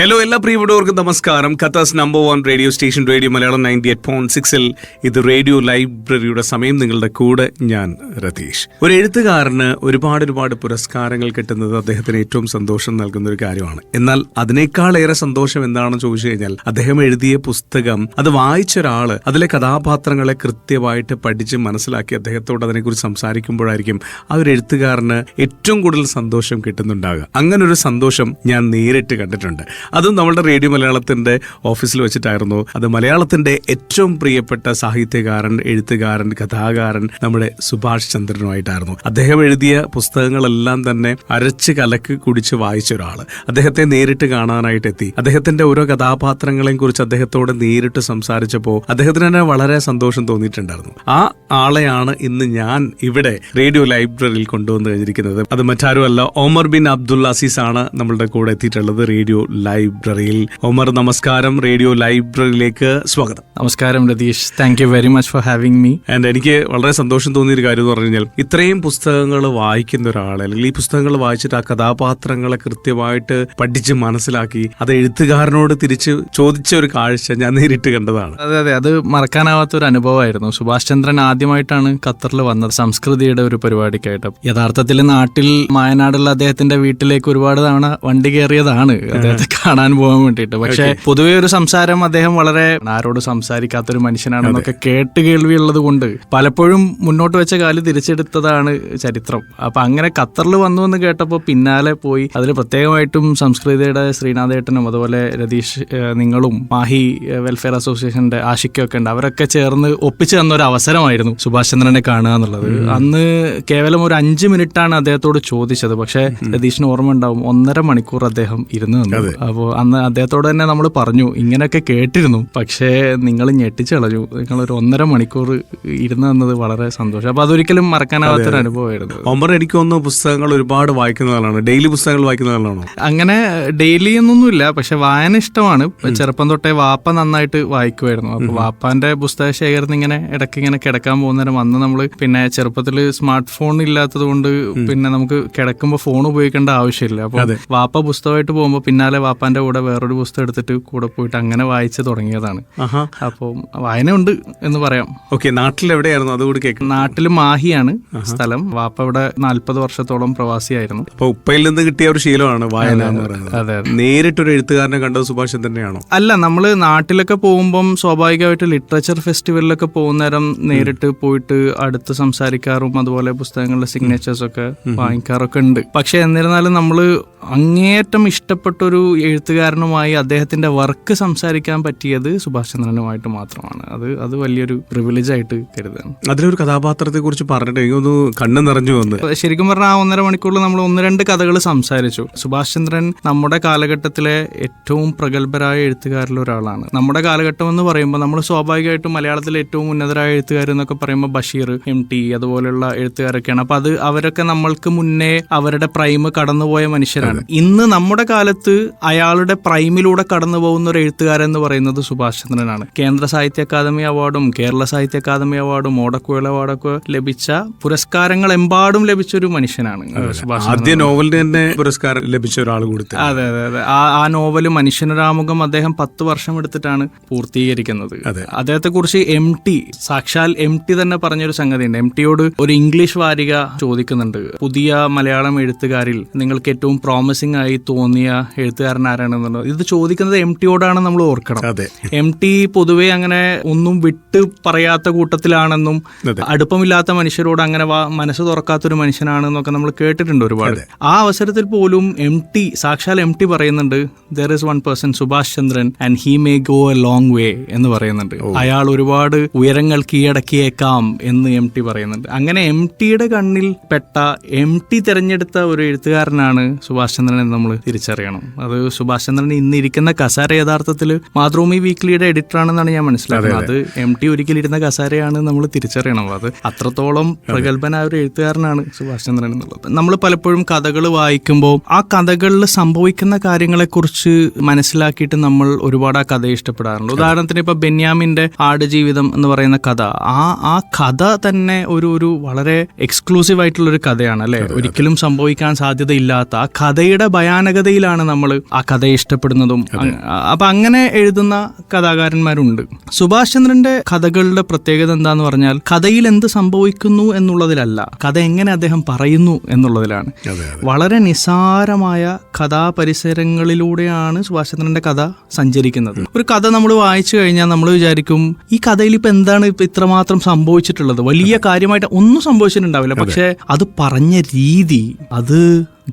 Hello എല്ലാ പ്രിയപ്പെട്ടവർക്കും നമസ്കാരം. Qatar's number one radio station radio Malayalam ninety eight point സിക്സിൽ ഇത് റേഡിയോ ലൈബ്രറിയുടെ സമയം. നിങ്ങളുടെ കൂടെ ഞാൻ രതീഷ്. ഒരു എഴുത്തുകാരന് ഒരുപാട് ഒരുപാട് പുരസ്കാരങ്ങൾ കിട്ടുന്നത് അദ്ദേഹത്തിന് ഏറ്റവും സന്തോഷം നൽകുന്ന ഒരു കാര്യമാണ്. എന്നാൽ അതിനേക്കാളേറെ സന്തോഷം എന്താണെന്ന് ചോദിച്ചു കഴിഞ്ഞാൽ അദ്ദേഹം എഴുതിയ പുസ്തകം അത് വായിച്ച ഒരാൾ അതിലെ കഥാപാത്രങ്ങളെ കൃത്യമായിട്ട് പഠിച്ച് മനസ്സിലാക്കി അദ്ദേഹത്തോട് അതിനെക്കുറിച്ച് സംസാരിക്കുമ്പോഴായിരിക്കും ആ ഒരു എഴുത്തുകാരന് ഏറ്റവും കൂടുതൽ സന്തോഷം കിട്ടുന്നുണ്ടാകുക അങ്ങനെ ഒരു സന്തോഷം ഞാൻ നേരിട്ട് കണ്ടിട്ടുണ്ട്. അതും നമ്മുടെ റേഡിയോ മലയാളത്തിന്റെ ഓഫീസിൽ വെച്ചിട്ടായിരുന്നു. അത് മലയാളത്തിന്റെ ഏറ്റവും പ്രിയപ്പെട്ട സാഹിത്യകാരൻ എഴുത്തുകാരൻ കഥാകാരൻ നമ്മുടെ സുഭാഷ് ചന്ദ്രനുമായിട്ടായിരുന്നു. അദ്ദേഹം എഴുതിയ പുസ്തകങ്ങളെല്ലാം തന്നെ അരച്ച് കലക്ക് കുടിച്ച് വായിച്ച ഒരാൾ അദ്ദേഹത്തെ നേരിട്ട് കാണാനായിട്ട് എത്തി. അദ്ദേഹത്തിന്റെ ഓരോ കഥാപാത്രങ്ങളെയും കുറിച്ച് അദ്ദേഹത്തോട് നേരിട്ട് സംസാരിച്ചപ്പോൾ അദ്ദേഹത്തിന് തന്നെ വളരെ സന്തോഷം തോന്നിയിട്ടുണ്ടായിരുന്നു. ആ ആളെയാണ് ഇന്ന് ഞാൻ ഇവിടെ റേഡിയോ ലൈബ്രറിയിൽ കൊണ്ടുവന്ന് കഴിഞ്ഞിരിക്കുന്നത്. അത് മറ്റാരുമല്ല ഒമർ ബിൻ അബ്ദുൽ അസീസ് ആണ് നമ്മളുടെ കൂടെ എത്തിയിട്ടുള്ളത് റേഡിയോ ലൈബ്രറിയിൽ. ഒമർ നമസ്കാരം. റേഡിയോ ലൈബ്രറിയിലേക്ക് സ്വാഗതം. നമസ്കാരം Ratheesh. Thank you very much for having me and എനിക്ക് വളരെ സന്തോഷം തോന്നിയ ഒരു കാര്യം എന്ന് പറഞ്ഞു കഴിഞ്ഞാൽ ഇത്രയും പുസ്തകങ്ങൾ വായിക്കുന്ന ഒരാൾ അല്ലെങ്കിൽ ഈ പുസ്തകങ്ങൾ വായിച്ചിട്ട് ആ കഥാപാത്രങ്ങളെ കൃത്യമായിട്ട് പഠിച്ച് മനസ്സിലാക്കി അത് എഴുത്തുകാരനോട് തിരിച്ച് ചോദിച്ച ഒരു കാഴ്ച ഞാൻ നേരിട്ട് കണ്ടതാണ്. അതെ അതെ. അത് മറക്കാനാവാത്ത ഒരു അനുഭവമായിരുന്നു. സുഭാഷ് ചന്ദ്രൻ ആദ്യമായിട്ടാണ് ഖത്തറിൽ വന്നത് സംസ്കൃതിയുടെ ഒരു പരിപാടിക്കായിട്ട്. യഥാർത്ഥത്തിൽ നാട്ടിൽ മായനാടുള്ള അദ്ദേഹത്തിന്റെ വീട്ടിലേക്ക് ഒരുപാട് തവണ വണ്ടി കയറിയതാണ് അദ്ദേഹത്തെ കാണാൻ പോകാൻ വേണ്ടിയിട്ട്. പക്ഷെ പൊതുവെ ഒരു സംസാരം അദ്ദേഹം വളരെ ആരോട് സംസാരിക്കാത്ത ഒരു മനുഷ്യനാണെന്നൊക്കെ കേട്ട് കേൾവിയുള്ളത് കൊണ്ട് പലപ്പോഴും മുന്നോട്ട് വെച്ച കാൽ തിരിച്ചെടുത്തതാണ് ചരിത്രം. അപ്പൊ അങ്ങനെ ഖത്തറിൽ വന്നു എന്ന് കേട്ടപ്പോൾ പിന്നാലെ പോയി അതിൽ പ്രത്യേകമായിട്ടും സംസ്കൃതിയുടെ ശ്രീനാഥേട്ടനും അതുപോലെ രതീഷ് നിങ്ങളും മാഹി വെൽഫെയർ അസോസിയേഷന്റെ ആശിക്കൊക്കെ ഉണ്ട്. അവരൊക്കെ ചേർന്ന് ഒപ്പിച്ചു തന്ന ഒരു അവസരമായിരുന്നു സുഭാഷ് ചന്ദ്രനെ കാണുക എന്നുള്ളത്. അന്ന് കേവലം ഒരു അഞ്ച് മിനിറ്റാണ് അദ്ദേഹത്തോട് ചോദിച്ചത്. പക്ഷേ രതീഷിന് ഓർമ്മ ഉണ്ടാവും ഒന്നര മണിക്കൂർ അദ്ദേഹം ഇരുന്ന് നിന്നു. അപ്പോൾ അന്ന് അദ്ദേഹത്തോട് തന്നെ നമ്മൾ പറഞ്ഞു. ഇങ്ങനെയൊക്കെ കേട്ടിരുന്നു. പക്ഷേ നിങ്ങൾ ഞെട്ടിച്ചളഞ്ഞു നിങ്ങൾ ഒരു ഒന്നര മണിക്കൂർ ഇരുന്ന് തന്നത് വളരെ സന്തോഷം. അപ്പോൾ അതൊരിക്കലും മറക്കാനാവാത്തൊരു അനുഭവമായിരുന്നു ഒമ്പർ എനിക്ക് തോന്നുന്നു പുസ്തകങ്ങൾ ഒരുപാട് വായിക്കുന്ന ആളാണ്. ഡെയിലി പുസ്തകങ്ങൾ വായിക്കുന്ന ആളാണോ? അങ്ങനെ ഡെയിലി എന്നൊന്നുമില്ല. പക്ഷെ വായന ഇഷ്ടമാണ്. ചെറുപ്പം തൊട്ടേ വാപ്പ നന്നായിട്ട് വായിക്കുമായിരുന്നു. അപ്പോൾ വാപ്പാന്റെ പുസ്തക ശേഖരം ഇങ്ങനെ ഇടയ്ക്ക് ഇങ്ങനെ കിടക്കാൻ പോകുന്നേരം അന്ന് നമ്മൾ പിന്നെ ചെറുപ്പത്തിൽ സ്മാർട്ട് ഫോൺ ഇല്ലാത്തത് കൊണ്ട് പിന്നെ നമുക്ക് കിടക്കുമ്പോൾ ഫോൺ ഉപയോഗിക്കേണ്ട ആവശ്യമില്ല. അപ്പോൾ വാപ്പ പുസ്തകമായിട്ട് പോകുമ്പോൾ പിന്നാലെ വാപ്പാന്റെ കൂടെ വേറൊരു പുസ്തകം എടുത്തിട്ട് കൂടെ പോയിട്ട് അങ്ങനെ വായിച്ചു തുടങ്ങിയതാണ്. അപ്പോൾ വായന ഉണ്ട് എന്ന് പറയാം. ഓക്കെ നാട്ടിൽ എവിടെയായിരുന്നു? അതുകൂടി കേൾക്കും നാട്ടിൽ മാഹിയാണ് സ്ഥലം. വാപ്പ ഇവിടെ നാല്പത് വർഷത്തോളം പ്രവാസിയായിരുന്നു. അപ്പൊ ഉപ്പയിൽ നിന്ന് കിട്ടിയ ഒരു ശീലമാണ് വായന എന്ന് പറയുന്നത്. അതെ നേരിട്ടൊരു എഴുത്തുകാരനെ കണ്ടത് സുഭാഷ് ചന്ദ്രനെയാണോ? അല്ല നമ്മൾ നാട്ടിലൊക്കെ പോകുമ്പം സ്വാഭാവികമായിട്ട് ലിറ്ററേച്ചർ ഫെസ്റ്റിവലിലൊക്കെ പോകുന്നേരം നേരിട്ട് പോയിട്ട് അടുത്ത് സംസാരിക്കാറും അതുപോലെ പുസ്തകങ്ങളുടെ സിഗ്നേച്ചേഴ്സ് ഒക്കെ വാങ്ങിക്കാറൊക്കെ ഉണ്ട്. പക്ഷെ എന്നിരുന്നാലും നമ്മൾ അങ്ങേയറ്റം ഇഷ്ടപ്പെട്ടൊരു എഴുത്തുകാരനുമായി അദ്ദേഹത്തിന്റെ വർക്ക് സംസാരിക്കാൻ പറ്റിയത് സുഭാഷ് ചന്ദ്രനുമായിട്ട് മാത്രമാണ്. അത് അത് വലിയൊരു പ്രിവിലേജ് ആയിട്ട് കരുതാണ് അതിലൊരു കഥാപാത്രത്തെ കുറിച്ച് പറഞ്ഞിട്ട് എനിക്കൊന്ന് കണ്ണ് നിറഞ്ഞു വന്ന്. ശരിക്കും പറഞ്ഞാൽ ആ ഒന്നര മണിക്കൂറിൽ നമ്മൾ ഒന്ന് രണ്ട് കഥകൾ സംസാരിച്ചു. സുഭാഷ് ചന്ദ്രൻ നമ്മുടെ കാലഘട്ടത്തിലെ ഏറ്റവും പ്രഗത്ഭരായ എഴുത്തുകാരിൽ ഒരാളാണ്. നമ്മുടെ കാലഘട്ടം എന്ന് പറയുമ്പോൾ നമ്മൾ സ്വാഭാവികമായിട്ടും മലയാളത്തിലെ ഏറ്റവും ഉന്നതരായ എഴുത്തുകാർ എന്നൊക്കെ പറയുമ്പോൾ ബഷീർ എം ടി അതുപോലെയുള്ള എഴുത്തുകാരൊക്കെയാണ്. അപ്പൊ അത് അവരൊക്കെ നമ്മൾക്ക് മുന്നേ അവരുടെ പ്രൈം കടന്നുപോയ മനുഷ്യരാണ്. ഇന്ന് നമ്മുടെ കാലത്ത് അയാളുടെ പ്രൈമിലൂടെ കടന്നു പോകുന്ന ഒരു എഴുത്തുകാരൻ എന്ന് പറയുന്നത് സുഭാഷ് ചന്ദ്രനാണ്. കേന്ദ്ര സാഹിത്യ അക്കാദമി അവാർഡും കേരള സാഹിത്യ അക്കാദമി അവാർഡും ഓടക്കുഴൽ അവാർഡൊക്കെ ലഭിച്ച പുരസ്കാരങ്ങൾ എമ്പാടും ലഭിച്ച ഒരു മനുഷ്യനാണ് സുഭാഷ് ആദ്യ നോവലിന് തന്നെ പുരസ്കാരം ലഭിച്ച ഒരാൾ കൂടി അതെ അതെ അതെ. ആ നോവൽ നോവൽ മനുഷ്യനൊരാമുഖം അദ്ദേഹം പത്ത് വർഷം എടുത്തിട്ടാണ് പൂർത്തീകരിക്കുന്നത്. അദ്ദേഹത്തെ കുറിച്ച് എം ടി സാക്ഷാൽ എം ടി തന്നെ പറഞ്ഞൊരു സംഗതിയുണ്ട്. എം ടിയോട് ഒരു ഇംഗ്ലീഷ് വാരിക ചോദിക്കുന്നുണ്ട്. പുതിയ മലയാളം എഴുത്തുകാരിൽ നിങ്ങൾക്ക് ഏറ്റവും പ്രോമിസിംഗ് ആയി തോന്നിയ എഴുത്തുകാരൻ ആരാണെന്നുള്ളത് ഇത് ചോദിക്കുന്നത് എം ടിയോടാണ് നമ്മൾ ഓർക്കണം. അതെ. എം ടി പൊതുവെ അങ്ങനെ ഒന്നും വിട്ട് പറയാത്ത കൂട്ടത്തിലാണെന്നും അടുപ്പമില്ലാത്ത മനുഷ്യരോട് അങ്ങനെ മനസ്സ് തുറക്കാത്തൊരു മനുഷ്യനാണെന്നൊക്കെ നമ്മൾ കേട്ടിട്ടുണ്ട് ഒരുപാട്. ആ അവസരത്തിൽ പോലും എം ടി സാക്ഷാൽ എം ടി പറയുന്നുണ്ട് there is one person Subhash Chandran and he may go a long way എന്ന് പറയുന്നുണ്ട്. അയാൾ ഒരുപാട് ഉയരങ്ങൾ കീഴടക്കിയേക്കാം എന്ന് എം ടി പറയുന്നുണ്ട്. അങ്ങനെ എം ടിയുടെ കണ്ണിൽ പെട്ട എം ടി തിരഞ്ഞെടുത്ത ഒരു എഴുത്തുകാരനാണ് സുഭാഷ് ചന്ദ്രൻ എന്ന് നമ്മൾ തിരിച്ചറിയണം. അത് സുഭാഷ് ചന്ദ്രൻ ഇന്ന് ഇരിക്കുന്ന കസാര യഥാർത്ഥത്തിൽ മാതൃഭൂമി വീക്ക്ലിയുടെ എഡിറ്റർ ആണെന്നാണ് ഞാൻ മനസ്സിലാക്കുന്നത്. അത് എം ടി ഒരിക്കലിരുന്ന കസാരയാണ് നമ്മൾ തിരിച്ചറിയണം അത് അത്രത്തോളം പ്രഗത്ഭനായ ഒരു എഴുത്തുകാരനാണ് സുഭാഷ് ചന്ദ്രൻ എന്നുള്ളത്. നമ്മൾ പലപ്പോഴും കഥകൾ വായിക്കുമ്പോൾ ആ കഥകളിൽ സംഭവിക്കുന്ന കാര്യങ്ങളെക്കുറിച്ച് മനസ്സിലാക്കിയിട്ട് നമ്മൾ ഒരുപാട് ആ കഥയെ ഇഷ്ടപ്പെടാറുണ്ട്. ഉദാഹരണത്തിന് ഇപ്പൊ ബെന്യാമിന്റെ ആടുജീവിതം എന്ന് പറയുന്ന കഥ. ആ ആ കഥ തന്നെ ഒരു ഒരു വളരെ എക്സ്ക്ലൂസീവ് ആയിട്ടുള്ള ഒരു കഥയാണ് അല്ലെ? ഒരിക്കലും സംഭവിക്കാൻ സാധ്യതയില്ലാത്ത ആ കഥയുടെ ഭയാനകതയിലാണ് നമ്മൾ ആ കഥയെ ഇഷ്ടപ്പെടുന്നതും അപ്പൊ അങ്ങനെ എഴുതുന്ന കഥാകാരന്മാരുണ്ട്. സുഭാഷ് ചന്ദ്രന്റെ കഥകളുടെ പ്രത്യേകത എന്താന്ന് പറഞ്ഞാൽ കഥയിൽ എന്ത് സംഭവിക്കുന്നു എന്നുള്ളതിലല്ല കഥ എങ്ങനെ അദ്ദേഹം പറയുന്നു എന്നുള്ളതിലാണ്. വളരെ നിസാരമായ കഥാപരിസരങ്ങളിലൂടെയാണ് സുഭാഷ് ചന്ദ്രന്റെ കഥ സഞ്ചരിക്കുന്നത്. ഒരു കഥ നമ്മൾ വായിച്ചു കഴിഞ്ഞാൽ നമ്മൾ വിചാരിക്കും ഈ കഥയിൽ ഇപ്പൊ എന്താണ് ഇപ്പൊ ഇത്രമാത്രം സംഭവിച്ചിട്ടുള്ളത്? വലിയ കാര്യമായിട്ട് ഒന്നും സംഭവിച്ചിട്ടുണ്ടാവില്ല. പക്ഷെ അത് പറഞ്ഞ രീതി അത്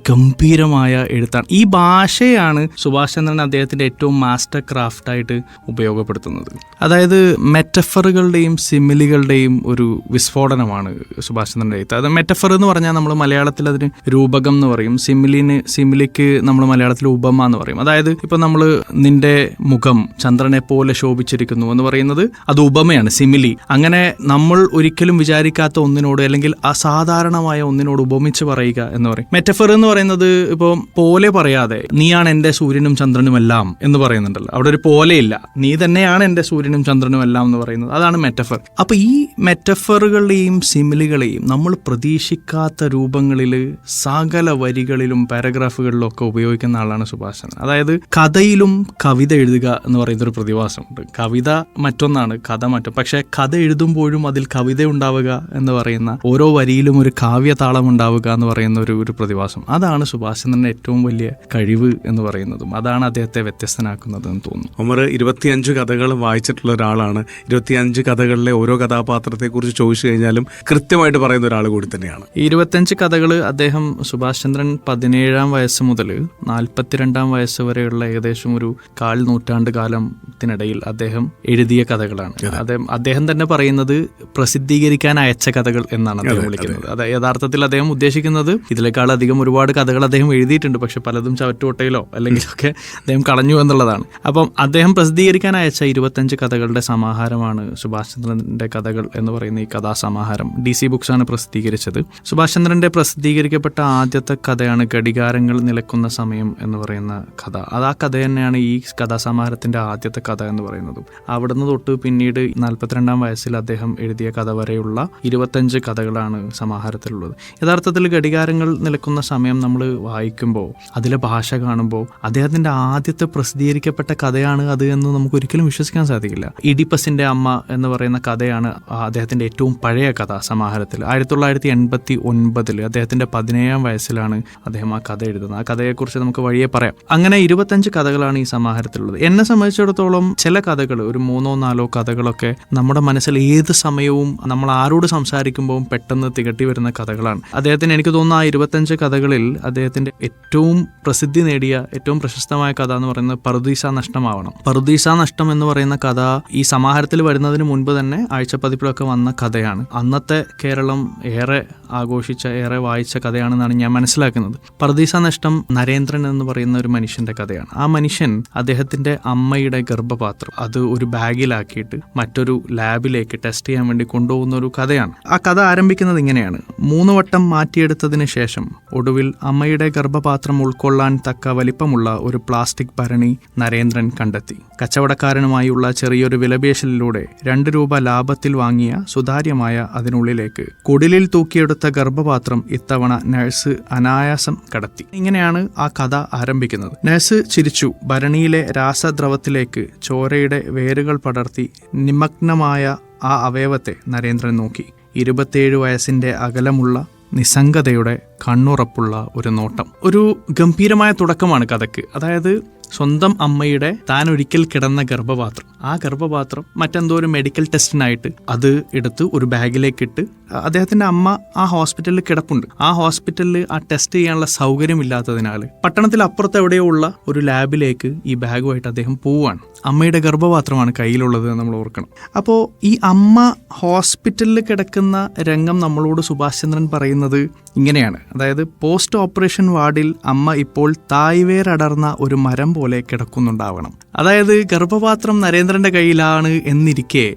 ഗംഭീരമായ എഴുത്താണ്. ഈ ഭാഷയാണ് സുഭാഷ് ചന്ദ്രൻ അദ്ദേഹത്തിന്റെ ഏറ്റവും മാസ്റ്റർ ക്രാഫ്റ്റ് ആയിട്ട് ഉപയോഗപ്പെടുത്തുന്നത്. അതായത് മെറ്റഫറുകളുടെയും സിമിലികളുടെയും ഒരു വിസ്ഫോടനമാണ് സുഭാഷ് ചന്ദ്രന്റെ എഴുത്ത്. അത് മെറ്റഫർ എന്ന് പറഞ്ഞാൽ നമ്മൾ മലയാളത്തിൽ അതിന് രൂപകം എന്ന് പറയും. സിമിലിന് സിമിലിക്ക് നമ്മൾ മലയാളത്തിൽ ഉപമ എന്ന് പറയും. അതായത് ഇപ്പൊ നമ്മൾ നിന്റെ മുഖം ചന്ദ്രനെ പോലെ ശോഭിച്ചിരിക്കുന്നു എന്ന് പറയുന്നത് അത് ഉപമയാണ് സിമിലി അങ്ങനെ നമ്മൾ ഒരിക്കലും വിചാരിക്കാത്ത ഒന്നിനോട് അല്ലെങ്കിൽ അസാധാരണമായ ഒന്നിനോട് ഉപമിച്ച് പറയുക എന്ന് പറയും. മെറ്റഫർ എന്ന് പറയുന്നത് ഇപ്പോൾ പോലെ പറയാതെ നീയാണ് എന്റെ സൂര്യനും ചന്ദ്രനും എല്ലാം എന്ന് പറയുന്നുണ്ടല്ലോ. അവിടെ ഒരു പോലെയില്ല. നീ തന്നെയാണ് എന്റെ സൂര്യനും ചന്ദ്രനും എല്ലാം എന്ന് പറയുന്നത്. അതാണ് മെറ്റഫർ അപ്പോൾ ഈ മെറ്റഫറുകളെയും സിമിലുകളെയും നമ്മൾ പ്രതീക്ഷിക്കാത്ത രൂപങ്ങളിൽ സകല വരികളിലും പാരഗ്രാഫുകളിലും ഒക്കെ ഉപയോഗിക്കുന്ന ആളാണ് സുഭാഷൻ അതായത് കഥയിലും കവിത എഴുതുക എന്ന് പറയുന്ന ഒരു പ്രതിഭാസമുണ്ട്. കവിത മറ്റൊന്നാണ് കഥ മറ്റും പക്ഷേ കഥ എഴുതുമ്പോഴും അതിൽ കവിത ഉണ്ടാവുക എന്ന് പറയുന്ന ഓരോ വരിയിലും ഒരു കാവ്യ താളം ഉണ്ടാവുക എന്ന് പറയുന്ന ഒരു ഒരു പ്രതിഭാസം. അതാണ് സുഭാഷ് ചന്ദ്രന്റെ ഏറ്റവും വലിയ കഴിവ് എന്ന് പറയുന്നതും അതാണ് അദ്ദേഹത്തെ വ്യത്യസ്തനാക്കുന്നതെന്ന് തോന്നുന്നു. ഒമർ ഇരുപത്തിയഞ്ച് കഥകൾ വായിച്ചിട്ടുള്ള ഒരാളാണ്. ഇരുപത്തിയഞ്ച് കഥകളിലെ ഓരോ കഥാപാത്രത്തെക്കുറിച്ച് ചോദിച്ചു കഴിഞ്ഞാലും കൃത്യമായിട്ട് പറയുന്ന ഒരാൾ കൂടി തന്നെയാണ്. ഈ ഇരുപത്തഞ്ച് കഥകൾ അദ്ദേഹം സുഭാഷ് ചന്ദ്രൻ പതിനേഴാം വയസ്സ് മുതൽ നാൽപ്പത്തിരണ്ടാം വയസ്സ് വരെയുള്ള ഏകദേശം ഒരു കാൽ നൂറ്റാണ്ട് കാലത്തിനിടയിൽ അദ്ദേഹം എഴുതിയ കഥകളാണ്. അദ്ദേഹം അദ്ദേഹം തന്നെ പറയുന്നത് പ്രസിദ്ധീകരിക്കാൻ അയച്ച കഥകൾ എന്നാണ് അദ്ദേഹം വിളിക്കുന്നത്. അതായത് യഥാർത്ഥത്തിൽ അദ്ദേഹം ഉദ്ദേശിക്കുന്നത് ഇതിനേക്കാൾ അധികം ഒരുപാട് കഥകൾ അദ്ദേഹം എഴുതിയിട്ടുണ്ട് പക്ഷെ പലതും ചവറ്റുകൊട്ടയിലോ അല്ലെങ്കിൽ ഒക്കെ അദ്ദേഹം കളഞ്ഞു എന്നുള്ളതാണ്. അപ്പം അദ്ദേഹം പ്രസിദ്ധീകരിക്കാൻ അയച്ച ഇരുപത്തഞ്ച് കഥകളുടെ സമാഹാരമാണ് സുഭാഷ് ചന്ദ്രന്റെ കഥകൾ എന്ന് പറയുന്ന ഈ കഥാസമാഹാരം ഡി സി ബുക്സാണ് പ്രസിദ്ധീകരിച്ചത്. സുഭാഷ് ചന്ദ്രന്റെ പ്രസിദ്ധീകരിക്കപ്പെട്ട ആദ്യത്തെ കഥയാണ് ഘടികാരങ്ങൾ നിലക്കുന്ന സമയം എന്ന് പറയുന്ന കഥ. അത് ആ കഥ തന്നെയാണ് ഈ കഥാസമാഹാരത്തിന്റെ ആദ്യത്തെ കഥ എന്ന് പറയുന്നത്. അവിടുന്ന് തൊട്ട് പിന്നീട് നാൽപ്പത്തിരണ്ടാം വയസ്സിൽ അദ്ദേഹം എഴുതിയ കഥ വരെയുള്ള ഇരുപത്തഞ്ച് കഥകളാണ് സമാഹാരത്തിലുള്ളത്. യഥാർത്ഥത്തിൽ ഘടികാരങ്ങൾ നിലക്കുന്ന സമയം നമ്മൾ വായിക്കുമ്പോൾ അതിലെ ഭാഷ കാണുമ്പോൾ അദ്ദേഹത്തിന്റെ ആദ്യത്തെ പ്രസിദ്ധീകരിക്കപ്പെട്ട കഥയാണ് അത് എന്ന് നമുക്ക് ഒരിക്കലും വിശ്വസിക്കാൻ സാധിക്കില്ല. ഇഡിപ്പസിന്റെ അമ്മ എന്ന് പറയുന്ന കഥയാണ് അദ്ദേഹത്തിന്റെ ഏറ്റവും പഴയ കഥ സമാഹാരത്തിൽ. ആയിരത്തി തൊള്ളായിരത്തി എൺപത്തി ഒൻപതിൽ അദ്ദേഹത്തിന്റെ പതിനേഴാം വയസ്സിലാണ് അദ്ദേഹം ആ കഥ എഴുതുന്നത്. ആ കഥയെക്കുറിച്ച് നമുക്ക് വഴിയെ പറയാം. അങ്ങനെ ഇരുപത്തഞ്ച് കഥകളാണ് ഈ സമാഹാരത്തിലുള്ളത്. എന്നെ സംബന്ധിച്ചിടത്തോളം ചില കഥകൾ ഒരു മൂന്നോ നാലോ കഥകളൊക്കെ നമ്മുടെ മനസ്സിൽ ഏത് സമയവും നമ്മൾ ആരോട് സംസാരിക്കുമ്പോൾ പെട്ടെന്ന് തികട്ടി വരുന്ന കഥകളാണ്. അദ്ദേഹത്തിന് എനിക്ക് തോന്നുന്നു ആ ഇരുപത്തഞ്ച് കഥകളിൽ അദ്ദേഹത്തിന്റെ ഏറ്റവും പ്രസിദ്ധി നേടിയ ഏറ്റവും പ്രശസ്തമായ കഥ എന്ന് പറയുന്നത് പറുദീസ നഷ്ടമാവണം. പറുദീസ നഷ്ടം എന്ന് പറയുന്ന കഥ ഈ സമാഹാരത്തിൽ വരുന്നതിന് മുൻപ് തന്നെ ആഴ്ചപ്പതിപ്പിലൊക്കെ വന്ന കഥയാണ്. അന്നത്തെ കേരളം ഏറെ ആഘോഷിച്ച ഏറെ വായിച്ച കഥയാണെന്നാണ് ഞാൻ മനസ്സിലാക്കുന്നത്. പറുദീസ നഷ്ടം നരേന്ദ്രൻ എന്ന് പറയുന്ന ഒരു മനുഷ്യന്റെ കഥയാണ്. ആ മനുഷ്യൻ അദ്ദേഹത്തിന്റെ അമ്മയുടെ ഗർഭപാത്രം അത് ഒരു ബാഗിലാക്കിയിട്ട് മറ്റൊരു ലാബിലേക്ക് ടെസ്റ്റ് ചെയ്യാൻ വേണ്ടി കൊണ്ടുപോകുന്ന ഒരു കഥയാണ്. ആ കഥ ആരംഭിക്കുന്നത് ഇങ്ങനെയാണ്. മൂന്ന് വട്ടം മാറ്റിയെടുത്തതിന് ശേഷം ഒടുവിൽ അമ്മയുടെ ഗർഭപാത്രം ഉൾക്കൊള്ളാൻ തക്ക വലിപ്പമുള്ള ഒരു പ്ലാസ്റ്റിക് ഭരണി നരേന്ദ്രൻ കണ്ടെത്തി. കച്ചവടക്കാരനുമായുള്ള ചെറിയൊരു വിലപേശലിലൂടെ രണ്ട് രൂപ ലാഭത്തിൽ വാങ്ങിയ സുതാര്യമായ അതിനുള്ളിലേക്ക് കുടിലിൽ തൂക്കിയെടുത്ത ഗർഭപാത്രം ഇത്തവണ നഴ്സ് അനായാസം കടത്തി. ഇങ്ങനെയാണ് ആ കഥ ആരംഭിക്കുന്നത്. നഴ്സ് ചിരിച്ചു. ഭരണിയിലെ രാസദ്രവത്തിലേക്ക് ചോരയുടെ വേരുകൾ പടർത്തി നിമഗ്നമായ ആ അവയവത്തെ നരേന്ദ്രൻ നോക്കി. ഇരുപത്തിയേഴ് വയസ്സിന്റെ അകലമുള്ള നിസ്സംഗതയുടെ കണ്ണുറപ്പുള്ള ഒരു നോട്ടം. ഒരു ഗംഭീരമായ തുടക്കമാണ് കഥയ്ക്ക് അതായത് സ്വന്തം അമ്മയുടെ താൻ ഒരിക്കൽ കിടന്ന ഗർഭപാത്രം. ആ ഗർഭപാത്രം മറ്റെന്തോ ഒരു മെഡിക്കൽ ടെസ്റ്റിനായിട്ട് അത് എടുത്ത് ഒരു ബാഗിലേക്ക് ഇട്ട് അദ്ദേഹത്തിന്റെ അമ്മ ആ ഹോസ്പിറ്റലിൽ കിടപ്പുണ്ട്. ആ ഹോസ്പിറ്റലിൽ ആ ടെസ്റ്റ് ചെയ്യാനുള്ള സൗകര്യം ഇല്ലാത്തതിനാൽ പട്ടണത്തിൽ അപ്പുറത്ത് എവിടെയോ ഉള്ള ഒരു ലാബിലേക്ക് ഈ ബാഗുമായിട്ട് അദ്ദേഹം പോവാണ് അമ്മയുടെ ഗർഭപാത്രമാണ് കയ്യിലുള്ളത് നമ്മൾ ഓർക്കണം. അപ്പോൾ ഈ അമ്മ ഹോസ്പിറ്റലിൽ കിടക്കുന്ന രംഗം നമ്മളോട് സുഭാഷ് ചന്ദ്രൻ പറയുന്നത് ഇങ്ങനെയാണ്. അതായത് പോസ്റ്റ് ഓപ്പറേഷൻ വാർഡിൽ അമ്മ ഇപ്പോൾ തായ്വേരടർന്ന ഒരു മരം പോലെ കിടക്കുന്നുണ്ടാവണം. അതായത് ഗർഭപാത്രം നരേന്ദ്രന്റെ കയ്യിലാണ് എന്നിരിക്കെ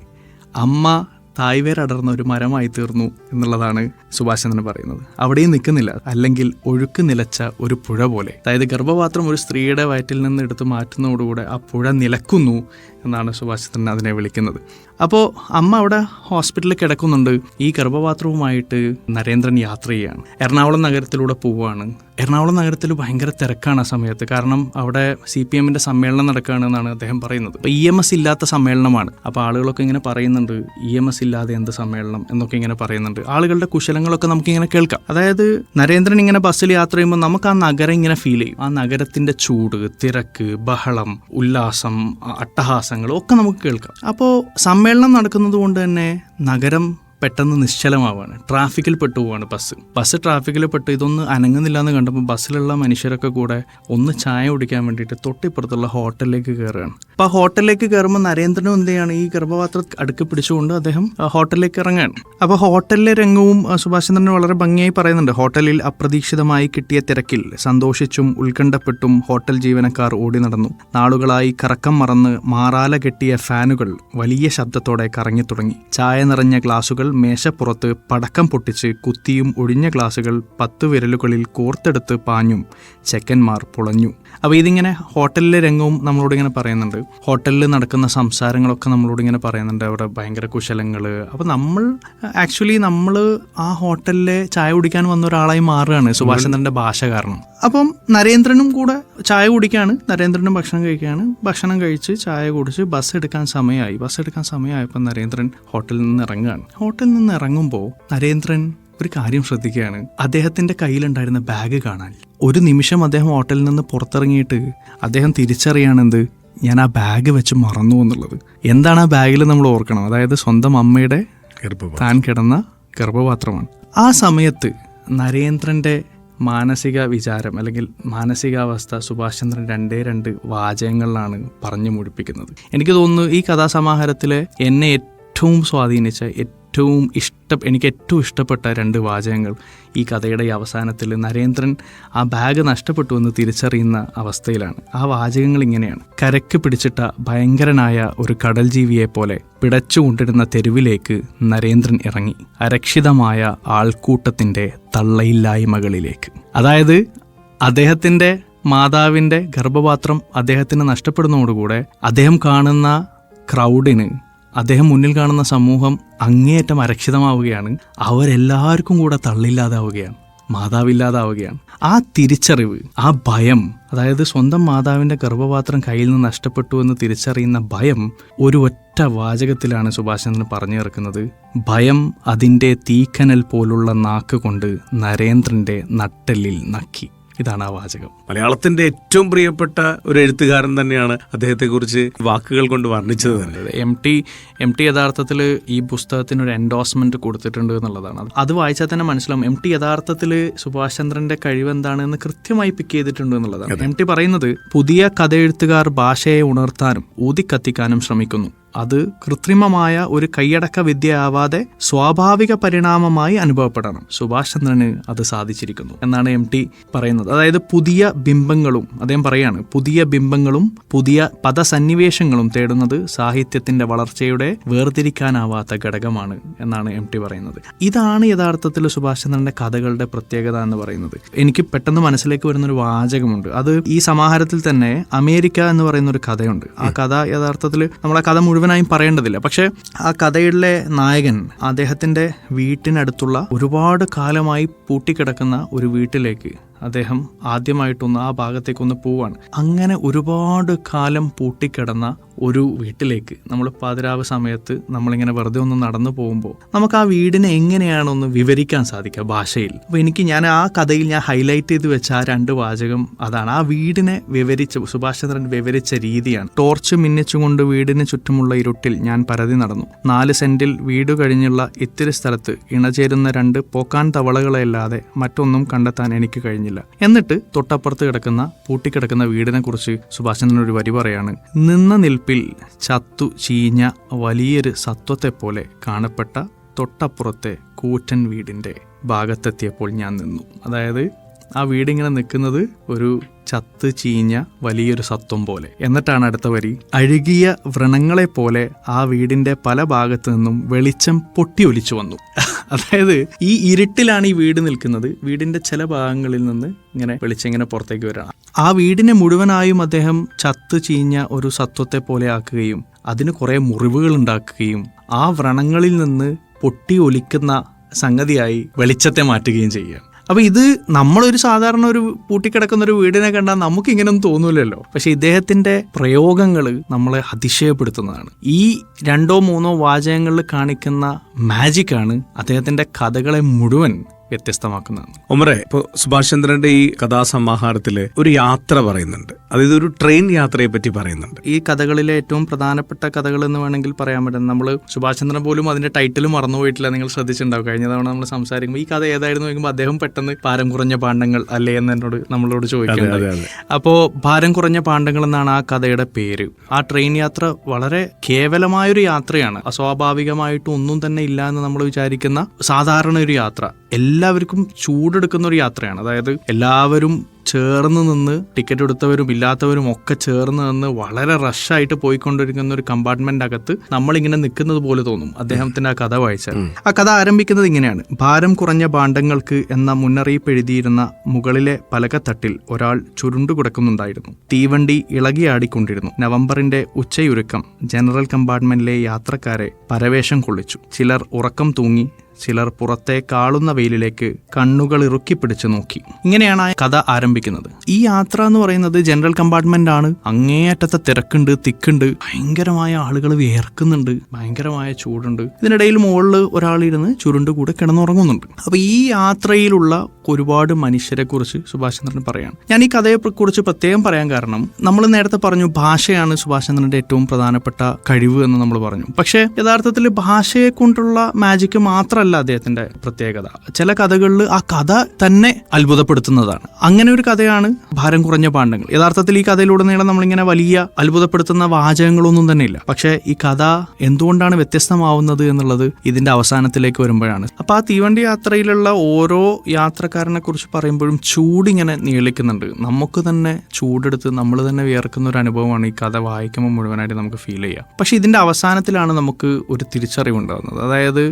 അമ്മ തായ്വേരടർന്ന ഒരു മരമായി തീർന്നു എന്നുള്ളതാണ് സുഭാഷ് ചന്ദ്രൻ പറയുന്നത്. അവിടെയും നിൽക്കുന്നില്ല. അല്ലെങ്കിൽ ഒഴുക്ക് നിലച്ച ഒരു പുഴ പോലെ. അതായത് ഗർഭപാത്രം ഒരു സ്ത്രീയുടെ വയറ്റിൽ നിന്ന് എടുത്ത് മാറ്റുന്നതോടുകൂടെ ആ പുഴ നിലക്കുന്നു എന്നാണ് സുഭാഷ് ചന്ദ്രൻ അതിനെ വിളിക്കുന്നത്. അപ്പോൾ അമ്മ അവിടെ ഹോസ്പിറ്റലിൽ കിടക്കുന്നുണ്ട്. ഈ ഗർഭപാത്രവുമായിട്ട് നരേന്ദ്രൻ യാത്ര ചെയ്യാണ് എറണാകുളം നഗരത്തിലൂടെ പോവുകയാണ്. എറണാകുളം നഗരത്തിൽ ഭയങ്കര തിരക്കാണ് ആ സമയത്ത്. കാരണം അവിടെ സി പി എമ്മിന്റെ സമ്മേളനം നടക്കുകയാണ് എന്നാണ് അദ്ദേഹം പറയുന്നത്. അപ്പോൾ ഇ എം എസ് ഇല്ലാത്ത സമ്മേളനമാണ്. അപ്പോൾ ആളുകളൊക്കെ ഇങ്ങനെ പറയുന്നുണ്ട് ഇ എം എസ് ഇല്ലാതെ എന്ത് സമ്മേളനം എന്നൊക്കെ ഇങ്ങനെ പറയുന്നുണ്ട്. ആളുകളുടെ കുശലങ്ങളൊക്കെ നമുക്കിങ്ങനെ കേൾക്കാം. അതായത് നരേന്ദ്രൻ ഇങ്ങനെ ബസ്സിൽ യാത്ര ചെയ്യുമ്പോൾ നമുക്ക് ആ നഗരം ഇങ്ങനെ ഫീൽ ചെയ്യും. ആ നഗരത്തിന്റെ ചൂട് തിരക്ക് ബഹളം ഉല്ലാസം ആ അട്ടഹാസങ്ങൾ ഒക്കെ നമുക്ക് കേൾക്കാം. അപ്പോൾ സമ്മേളനം നടക്കുന്നത് കൊണ്ട് തന്നെ നഗരം പെട്ടെന്ന് നിശ്ചലമാവാണ്. ട്രാഫിക്കിൽ പെട്ടു പോവാണ് ബസ്. ബസ് ട്രാഫിക്കിൽ പെട്ട് ഇതൊന്നും അനങ്ങുന്നില്ല എന്ന് കണ്ടപ്പോൾ ബസ്സിലുള്ള മനുഷ്യരൊക്കെ കൂടെ ഒന്ന് ചായ കുടിക്കാൻ വേണ്ടിയിട്ട് തൊട്ടിപ്പുറത്തുള്ള ഹോട്ടലിലേക്ക് കയറുകയാണ്. അപ്പോൾ ആ ഹോട്ടലിലേക്ക് കയറുമ്പോൾ നരേന്ദ്രനും എന്ത് ചെയ്യാണ് ഈ ഗർഭപാത്രം അടുക്കി പിടിച്ചുകൊണ്ട് അദ്ദേഹം ഹോട്ടലിലേക്ക് ഇറങ്ങുകയാണ് അപ്പോൾ ഹോട്ടലിലെ രംഗവും സുഭാഷ് ചന്ദ്രൻ വളരെ ഭംഗിയായി പറയുന്നുണ്ട്. ഹോട്ടലിൽ അപ്രതീക്ഷിതമായി കിട്ടിയ തിരക്കിൽ സന്തോഷിച്ചും ഉത്കണ്ഠപ്പെട്ടും ഹോട്ടൽ ജീവനക്കാർ ഓടി നടന്നു. നാളുകളായി കറക്കം മറന്ന് മാറാല കെട്ടിയ ഫാനുകൾ വലിയ ശബ്ദത്തോടെ കറങ്ങി തുടങ്ങി ചായ നിറഞ്ഞ ഗ്ലാസുകൾ മേശപ്പുറത്ത് പടക്കം പൊട്ടിച്ച് കുത്തിയും ഒഴിഞ്ഞ ഗ്ലാസുകൾ പത്ത് വിരലുകളിൽ കോർത്തെടുത്ത് പാഞ്ഞും ചെക്കന്മാർ പുളഞ്ഞു. അപ്പോൾ ഇതിങ്ങനെ ഹോട്ടലിലെ രംഗവും നമ്മളോട് ഇങ്ങനെ പറയുന്നുണ്ട്. ഹോട്ടലിൽ നടക്കുന്ന സംസാരങ്ങളൊക്കെ നമ്മളോട് ഇങ്ങനെ പറയുന്നുണ്ട്. അവിടെ ഭയങ്കര കുശലങ്ങൾ അപ്പോൾ നമ്മൾ ആക്ച്വലി നമ്മൾ ആ ഹോട്ടലിലെ ചായ കുടിക്കാൻ വന്ന ഒരാളായി മാറുകയാണ് സുഭാഷ് ചന്ദ്രന്റെ ഭാഷ കാരണം. അപ്പം നരേന്ദ്രനും കൂടെ ചായ കുടിക്കുകയാണ് നരേന്ദ്രനും ഭക്ഷണം കഴിക്കുകയാണ്. ഭക്ഷണം കഴിച്ച് ചായ കുടിച്ച് ബസ് എടുക്കാൻ സമയമായി. ബസ് എടുക്കാൻ സമയമായപ്പോൾ നരേന്ദ്രൻ ഹോട്ടലിൽ നിന്ന് ഇറങ്ങുകയാണ്. ഹോട്ടലിൽ നിന്ന് ഇറങ്ങുമ്പോൾ നരേന്ദ്രൻ ഒരു കാര്യം ശ്രദ്ധിക്കുകയാണ്. അദ്ദേഹത്തിന്റെ കയ്യിലുണ്ടായിരുന്ന ബാഗ് കാണാൻ. ഒരു നിമിഷം അദ്ദേഹം ഹോട്ടലിൽ നിന്ന് പുറത്തിറങ്ങിയിട്ട് അദ്ദേഹം തിരിച്ചറിയാണെന്ത് ഞാൻ ആ ബാഗ് വെച്ച് മറന്നു എന്നുള്ളത്. എന്താണ് ആ ബാഗിൽ നമ്മൾ ഓർക്കണം? അതായത് സ്വന്തം അമ്മയുടെ താൻ കിടന്ന ഗർഭപാത്രമാണ്. ആ സമയത്ത് നരേന്ദ്രന്റെ മാനസിക വിചാരം അല്ലെങ്കിൽ മാനസികാവസ്ഥ സുഭാഷ് ചന്ദ്രൻ രണ്ടേ രണ്ട് വാചകങ്ങളിലാണ് പറഞ്ഞു മുഴിപ്പിക്കുന്നത് എനിക്ക് തോന്നുന്നു ഈ കഥാസമാഹാരത്തിലെ എന്നെ ഏറ്റവും സ്വാധീനിച്ച ഏറ്റവും ഇഷ്ട എനിക്ക് ഏറ്റവും ഇഷ്ടപ്പെട്ട രണ്ട് വാചകങ്ങൾ ഈ കഥയുടെ ഈ അവസാനത്തിൽ നരേന്ദ്രൻ ആ ബാഗ് നഷ്ടപ്പെട്ടു എന്ന് തിരിച്ചറിയുന്ന അവസ്ഥയിലാണ്. ആ വാചകങ്ങൾ ഇങ്ങനെയാണ്. കരക്ക് പിടിച്ചിട്ട ഭയങ്കരനായ ഒരു കടൽ ജീവിയെ പോലെ പിടച്ചുകൊണ്ടിരുന്ന തെരുവിലേക്ക് നരേന്ദ്രൻ ഇറങ്ങി. അരക്ഷിതമായ ആൾക്കൂട്ടത്തിന്റെ തള്ളയില്ലായ്മകളിലേക്ക്. അതായത് അദ്ദേഹത്തിന്റെ മാതാവിന്റെ ഗർഭപാത്രം അദ്ദേഹത്തിന് നഷ്ടപ്പെടുന്നതോടുകൂടെ അദ്ദേഹം കാണുന്ന ക്രൗഡിന് അദ്ദേഹം മുന്നിൽ കാണുന്ന സമൂഹം അങ്ങേയറ്റം അരക്ഷിതമാവുകയാണ്. അവരെല്ലാവർക്കും കൂടെ തള്ളില്ലാതാവുകയാണ്. മാതാവില്ലാതാവുകയാണ്. ആ തിരിച്ചറിവ് ആ ഭയം അതായത് സ്വന്തം മാതാവിന്റെ ഗർഭപാത്രം കയ്യിൽ നിന്ന് നഷ്ടപ്പെട്ടു എന്ന് തിരിച്ചറിയുന്ന ഭയം ഒരു ഒറ്റ വാചകത്തിലാണ് സുഭാഷ് ചന്ദ്രൻ പറഞ്ഞു ചേർക്കുന്നത് ഭയം അതിന്റെ തീക്കനൽ പോലുള്ള നാക്ക് കൊണ്ട് നരേന്ദ്രന്റെ നട്ടെല്ലിൽ നക്കി. ഇതാണ് ആ വാചകം. മലയാളത്തിന്റെ ഏറ്റവും പ്രിയപ്പെട്ട ഒരു എഴുത്തുകാരൻ തന്നെയാണ് അദ്ദേഹത്തെ കുറിച്ച് വാക്കുകൾ കൊണ്ട് വർണിച്ചത് തന്നെ. എം ടി എം ടി യഥാർത്ഥത്തിൽ ഈ പുസ്തകത്തിന് ഒരു എൻഡോസ്മെന്റ് കൊടുത്തിട്ടുണ്ട് എന്നുള്ളതാണ്. അത് അത് വായിച്ചാൽ തന്നെ മനസ്സിലാവും. എം ടി യഥാർത്ഥത്തിൽ സുഭാഷ് ചന്ദ്രന്റെ കഴിവ് എന്താണെന്ന് കൃത്യമായി പിക്ക് ചെയ്തിട്ടുണ്ട് എന്നുള്ളതാണ്. എം ടി പറയുന്നത് പുതിയ കഥയെഴുത്തുകാർ ഭാഷയെ ഉണർത്താനും ഊതിക്കത്തിക്കാനും ശ്രമിക്കുന്നു. അത് കൃത്രിമമായ ഒരു കൈയടക്ക വിദ്യയാവാതെ സ്വാഭാവിക പരിണാമമായി അനുഭവപ്പെടണം. സുഭാഷ് ചന്ദ്രന് അത് സാധിച്ചിരിക്കുന്നു എന്നാണ് എം ടി പറയുന്നത്. അതായത് പുതിയ ബിംബങ്ങളും അദ്ദേഹം പറയാണ് പുതിയ ബിംബങ്ങളും പുതിയ പദസന്നിവേശങ്ങളും തേടുന്നത് സാഹിത്യത്തിന്റെ വളർച്ചയുടെ വേർതിരിക്കാനാവാത്ത ഘടകമാണ് എന്നാണ് എം ടി പറയുന്നത്. ഇതാണ് യഥാർത്ഥത്തിൽ സുഭാഷ് ചന്ദ്രന്റെ കഥകളുടെ പ്രത്യേകത എന്ന് പറയുന്നത്. എനിക്ക് പെട്ടെന്ന് മനസ്സിലേക്ക് വരുന്ന ഒരു വാചകമുണ്ട്. അത് ഈ സമാഹാരത്തിൽ തന്നെ അമേരിക്ക എന്ന് പറയുന്ന ഒരു കഥയുണ്ട്. ആ കഥ യഥാർത്ഥത്തിൽ നമ്മളെ കഥ കഥ മുഴുവനായും പറയേണ്ടതില്ല. പക്ഷേ ആ കഥയിലെ നായകൻ അദ്ദേഹത്തിന്റെ വീട്ടിനടുത്തുള്ള ഒരുപാട് കാലമായി പൂട്ടിക്കിടക്കുന്ന ഒരു വീട്ടിലേക്ക് അദ്ദേഹം ആദ്യമായിട്ടൊന്ന് ആ ഭാഗത്തേക്കൊന്ന് പോവാണ്. അങ്ങനെ ഒരുപാട് കാലം പൂട്ടിക്കിടന്ന ഒരു വീട്ടിലേക്ക് നമ്മൾ പാതിരാവ് സമയത്ത് നമ്മളിങ്ങനെ വെറുതെ ഒന്ന് നടന്നു പോകുമ്പോൾ നമുക്ക് ആ വീടിനെ എങ്ങനെയാണ് ഒന്ന് വിവരിക്കാൻ സാധിക്കുക ഭാഷയിൽ? അപ്പോൾ എനിക്ക് ഞാൻ ആ കഥയിൽ ഞാൻ ഹൈലൈറ്റ് ചെയ്ത് വെച്ച ആ രണ്ട് വാചകം അതാണ്. ആ വീടിനെ വിവരിച്ച സുഭാഷ് ചന്ദ്രൻ വിവരിച്ച രീതിയാണ്. ടോർച്ച് മിന്നിച്ചുകൊണ്ട് വീടിന് ചുറ്റുമുള്ള ഇരുട്ടിൽ ഞാൻ പരതി നടന്നു. നാല് സെന്റിൽ വീട് കഴിഞ്ഞുള്ള ഇത്തിരി സ്ഥലത്ത് ഇണചേരുന്ന രണ്ട് പോക്കാൻ തവളകളെയല്ലാതെ മറ്റൊന്നും കണ്ടെത്താൻ എനിക്ക് കഴിഞ്ഞില്ല എന്നിട്ട് തൊട്ടപ്പുറത്ത് കിടക്കുന്ന പൂട്ടിക്കിടക്കുന്ന വീടിനെ കുറിച്ച് സുഭാഷ് ചന്ദ്രൻ ഒരു വരി പറയാണ്. നിന്ന നിൽപ്പിൽ ചത്തു ചീഞ്ഞ വലിയൊരു സത്വത്തെ പോലെ കാണപ്പെട്ട തൊട്ടപ്പുറത്തെ കൂറ്റൻ വീടിന്റെ ഭാഗത്തെത്തിയപ്പോൾ ഞാൻ നിന്നു. അതായത് ആ വീടിങ്ങനെ നിൽക്കുന്നത് ഒരു ചത്ത് ചീഞ്ഞ വലിയൊരു സത്വം പോലെ. എന്നിട്ടാണ് അടുത്ത വരി. അഴുകിയ വ്രണങ്ങളെ പോലെ ആ വീടിന്റെ പല ഭാഗത്തു നിന്നും വെളിച്ചം പൊട്ടിയൊലിച്ചു വന്നു. അതായത് ഈ ഇരുട്ടിലാണ് ഈ വീട് നിൽക്കുന്നത്. വീടിന്റെ ചില ഭാഗങ്ങളിൽ നിന്ന് ഇങ്ങനെ വെളിച്ചം ഇങ്ങനെ പുറത്തേക്ക് വരണം. ആ വീടിനെ മുഴുവനായും അദ്ദേഹം ചത്ത് ചീഞ്ഞ ഒരു സത്വത്തെ പോലെ ആക്കുകയും അതിന് കുറെ മുറിവുകൾ ഉണ്ടാക്കുകയും ആ വ്രണങ്ങളിൽ നിന്ന് പൊട്ടി ഒലിക്കുന്ന സംഗതിയായി വെളിച്ചത്തെ മാറ്റുകയും ചെയ്യുക അപ്പൊ ഇത് നമ്മളൊരു സാധാരണ ഒരു പൂട്ടിക്കിടക്കുന്ന ഒരു വീടിനെ കണ്ടാൽ നമുക്ക് ഇങ്ങനെയൊന്നും തോന്നൂലല്ലോ. പക്ഷെ ഇദ്ദേഹത്തിന്റെ പ്രയോഗങ്ങൾ നമ്മളെ അതിശയപ്പെടുത്തുന്നതാണ്. ഈ രണ്ടോ മൂന്നോ വാചകങ്ങളിൽ കാണിക്കുന്ന മാജിക്കാണ് അദ്ദേഹത്തിന്റെ കഥകളെ മുഴുവൻ വ്യത്യസ്തമാക്കുന്നതാണ് ഒമറെ ഇപ്പൊ സുഭാഷ് ചന്ദ്രന്റെ ഈ കഥാസമാഹാരത്തിൽ ഒരു യാത്ര പറയുന്നുണ്ട്. അതായത് ഒരു ട്രെയിൻ യാത്രയെ പറ്റി പറയുന്നുണ്ട്. ഈ കഥകളിലെ ഏറ്റവും പ്രധാനപ്പെട്ട കഥകൾ എന്ന് വേണമെങ്കിൽ പറയാൻ പറ്റും. നമ്മൾ സുഭാഷ് ചന്ദ്രൻ പോലും അതിന്റെ ടൈറ്റിൽ മറന്നുപോയിട്ടില്ല നിങ്ങൾ ശ്രദ്ധിച്ചിട്ടുണ്ടാവും. കഴിഞ്ഞ തവണ നമ്മൾ സംസാരിക്കുമ്പോൾ ഈ കഥ ഏതായിരുന്നു നോക്കുമ്പോൾ അദ്ദേഹം പെട്ടെന്ന് ഭാരം കുറഞ്ഞ പാണ്ഡങ്ങൾ അല്ലേ എന്ന് എന്നോട് നമ്മളോട് ചോദിക്കുന്നത് അപ്പോൾ ഭാരം കുറഞ്ഞ പാണ്ഡങ്ങൾ എന്നാണ് ആ കഥയുടെ പേര്. ആ ട്രെയിൻ യാത്ര വളരെ കേവലമായൊരു യാത്രയാണ്. അസ്വാഭാവികമായിട്ട് ഒന്നും തന്നെ ഇല്ല എന്ന് നമ്മൾ വിചാരിക്കുന്ന സാധാരണ ഒരു യാത്ര. എല്ലാവർക്കും ചൂടെടുക്കുന്ന ഒരു യാത്രയാണ്. അതായത് എല്ലാവരും ചേർന്ന് നിന്ന് ടിക്കറ്റ് എടുത്തവരും ഇല്ലാത്തവരും ഒക്കെ ചേർന്ന് നിന്ന് വളരെ റഷായിട്ട് പോയിക്കൊണ്ടിരിക്കുന്ന ഒരു കമ്പാർട്ട്മെന്റ് അകത്ത് നമ്മളിങ്ങനെ നിൽക്കുന്നത് പോലെ തോന്നും. അദ്ദേഹത്തിന്റെ ആ കഥ വായിച്ചാൽ. ആ കഥ ആരംഭിക്കുന്നത് ഇങ്ങനെയാണ്. ഭാരം കുറഞ്ഞ ഭാണ്ഡങ്ങൾക്ക് എന്ന മുന്നറിയിപ്പ് എഴുതിയിരുന്ന മുകളിലെ പലകത്തട്ടിൽ ഒരാൾ ചുരുണ്ടു കിടക്കുന്നുണ്ടായിരുന്നു. തീവണ്ടി ഇളകിയാടിക്കൊണ്ടിരുന്നു. നവംബറിന്റെ ഉച്ചയുരുക്കം ജനറൽ കമ്പാർട്ട്മെന്റിലെ യാത്രക്കാരെ പരവേഷം കൊള്ളിച്ചു. ചിലർ ഉറക്കം തൂങ്ങി ചിലർ പുറത്തെ കാളുന്ന വെയിലിലേക്ക് കണ്ണുകൾ ഇറുക്കി പിടിച്ച് നോക്കി. ഇങ്ങനെയാണ് ആ കഥ ആരംഭിക്കുന്നത്. ഈ യാത്ര എന്ന് പറയുന്നത് ജനറൽ കമ്പാർട്ട്മെന്റ് ആണ്. അങ്ങേയറ്റത്തെ തിരക്കുണ്ട് തിക്കുണ്ട്. ഭയങ്കരമായ ആളുകൾ വിയർക്കുന്നുണ്ട്. ഭയങ്കരമായ ചൂടുണ്ട്. ഇതിനിടയിൽ മുകളിൽ ഒരാളിരുന്ന് ചുരുണ്ട് കൂടെ കിടന്നുറങ്ങുന്നുണ്ട്. അപ്പൊ ഈ യാത്രയിലുള്ള ഒരുപാട് മനുഷ്യരെ കുറിച്ച് സുഭാഷ് ചന്ദ്രൻ പറയാണ്. ഞാൻ ഈ കഥയെ കുറിച്ച് പ്രത്യേകം പറയാൻ കാരണം നമ്മൾ നേരത്തെ പറഞ്ഞു ഭാഷയാണ് സുഭാഷ് ചന്ദ്രന്റെ ഏറ്റവും പ്രധാനപ്പെട്ട കഴിവ് എന്ന് നമ്മൾ പറഞ്ഞു. പക്ഷേ യഥാർത്ഥത്തിൽ ഭാഷയെ കൊണ്ടുള്ള മാജിക്ക് മാത്രമല്ല അദ്ദേഹത്തിന്റെ പ്രത്യേകത. ചില കഥകളിൽ ആ കഥ തന്നെ അത്ഭുതപ്പെടുത്തുന്നതാണ്. അങ്ങനെ ഒരു കഥയാണ് ഭാരം കുറഞ്ഞ പാണ്ഡങ്ങൾ. യഥാർത്ഥത്തിൽ ഈ കഥയിലൂടെ കഥയിലുടനീളം നമ്മളിങ്ങനെ വലിയ അത്ഭുതപ്പെടുത്തുന്ന വാചകങ്ങളൊന്നും തന്നെ ഇല്ല പക്ഷേ ഈ കഥ എന്തുകൊണ്ടാണ് വ്യത്യസ്തമാവുന്നത് എന്നുള്ളത് ഇതിന്റെ അവസാനത്തിലേക്ക് വരുമ്പോഴാണ്. അപ്പൊ ആ തീവണ്ടി യാത്രയിലുള്ള ഓരോ യാത്രക്കാരനെ കുറിച്ച് പറയുമ്പോഴും ചൂടിങ്ങനെ നീളിക്കുന്നുണ്ട്. നമുക്ക് തന്നെ ചൂടെടുത്ത് നമ്മൾ തന്നെ വിയർക്കുന്ന ഒരു അനുഭവമാണ് ഈ കഥ വായിക്കുമ്പോൾ മുഴുവനായിട്ട് നമുക്ക് ഫീൽ ചെയ്യുക പക്ഷെ ഇതിന്റെ അവസാനത്തിലാണ് നമുക്ക് ഒരു തിരിച്ചറിവ് ഉണ്ടാകുന്നത് അതായത്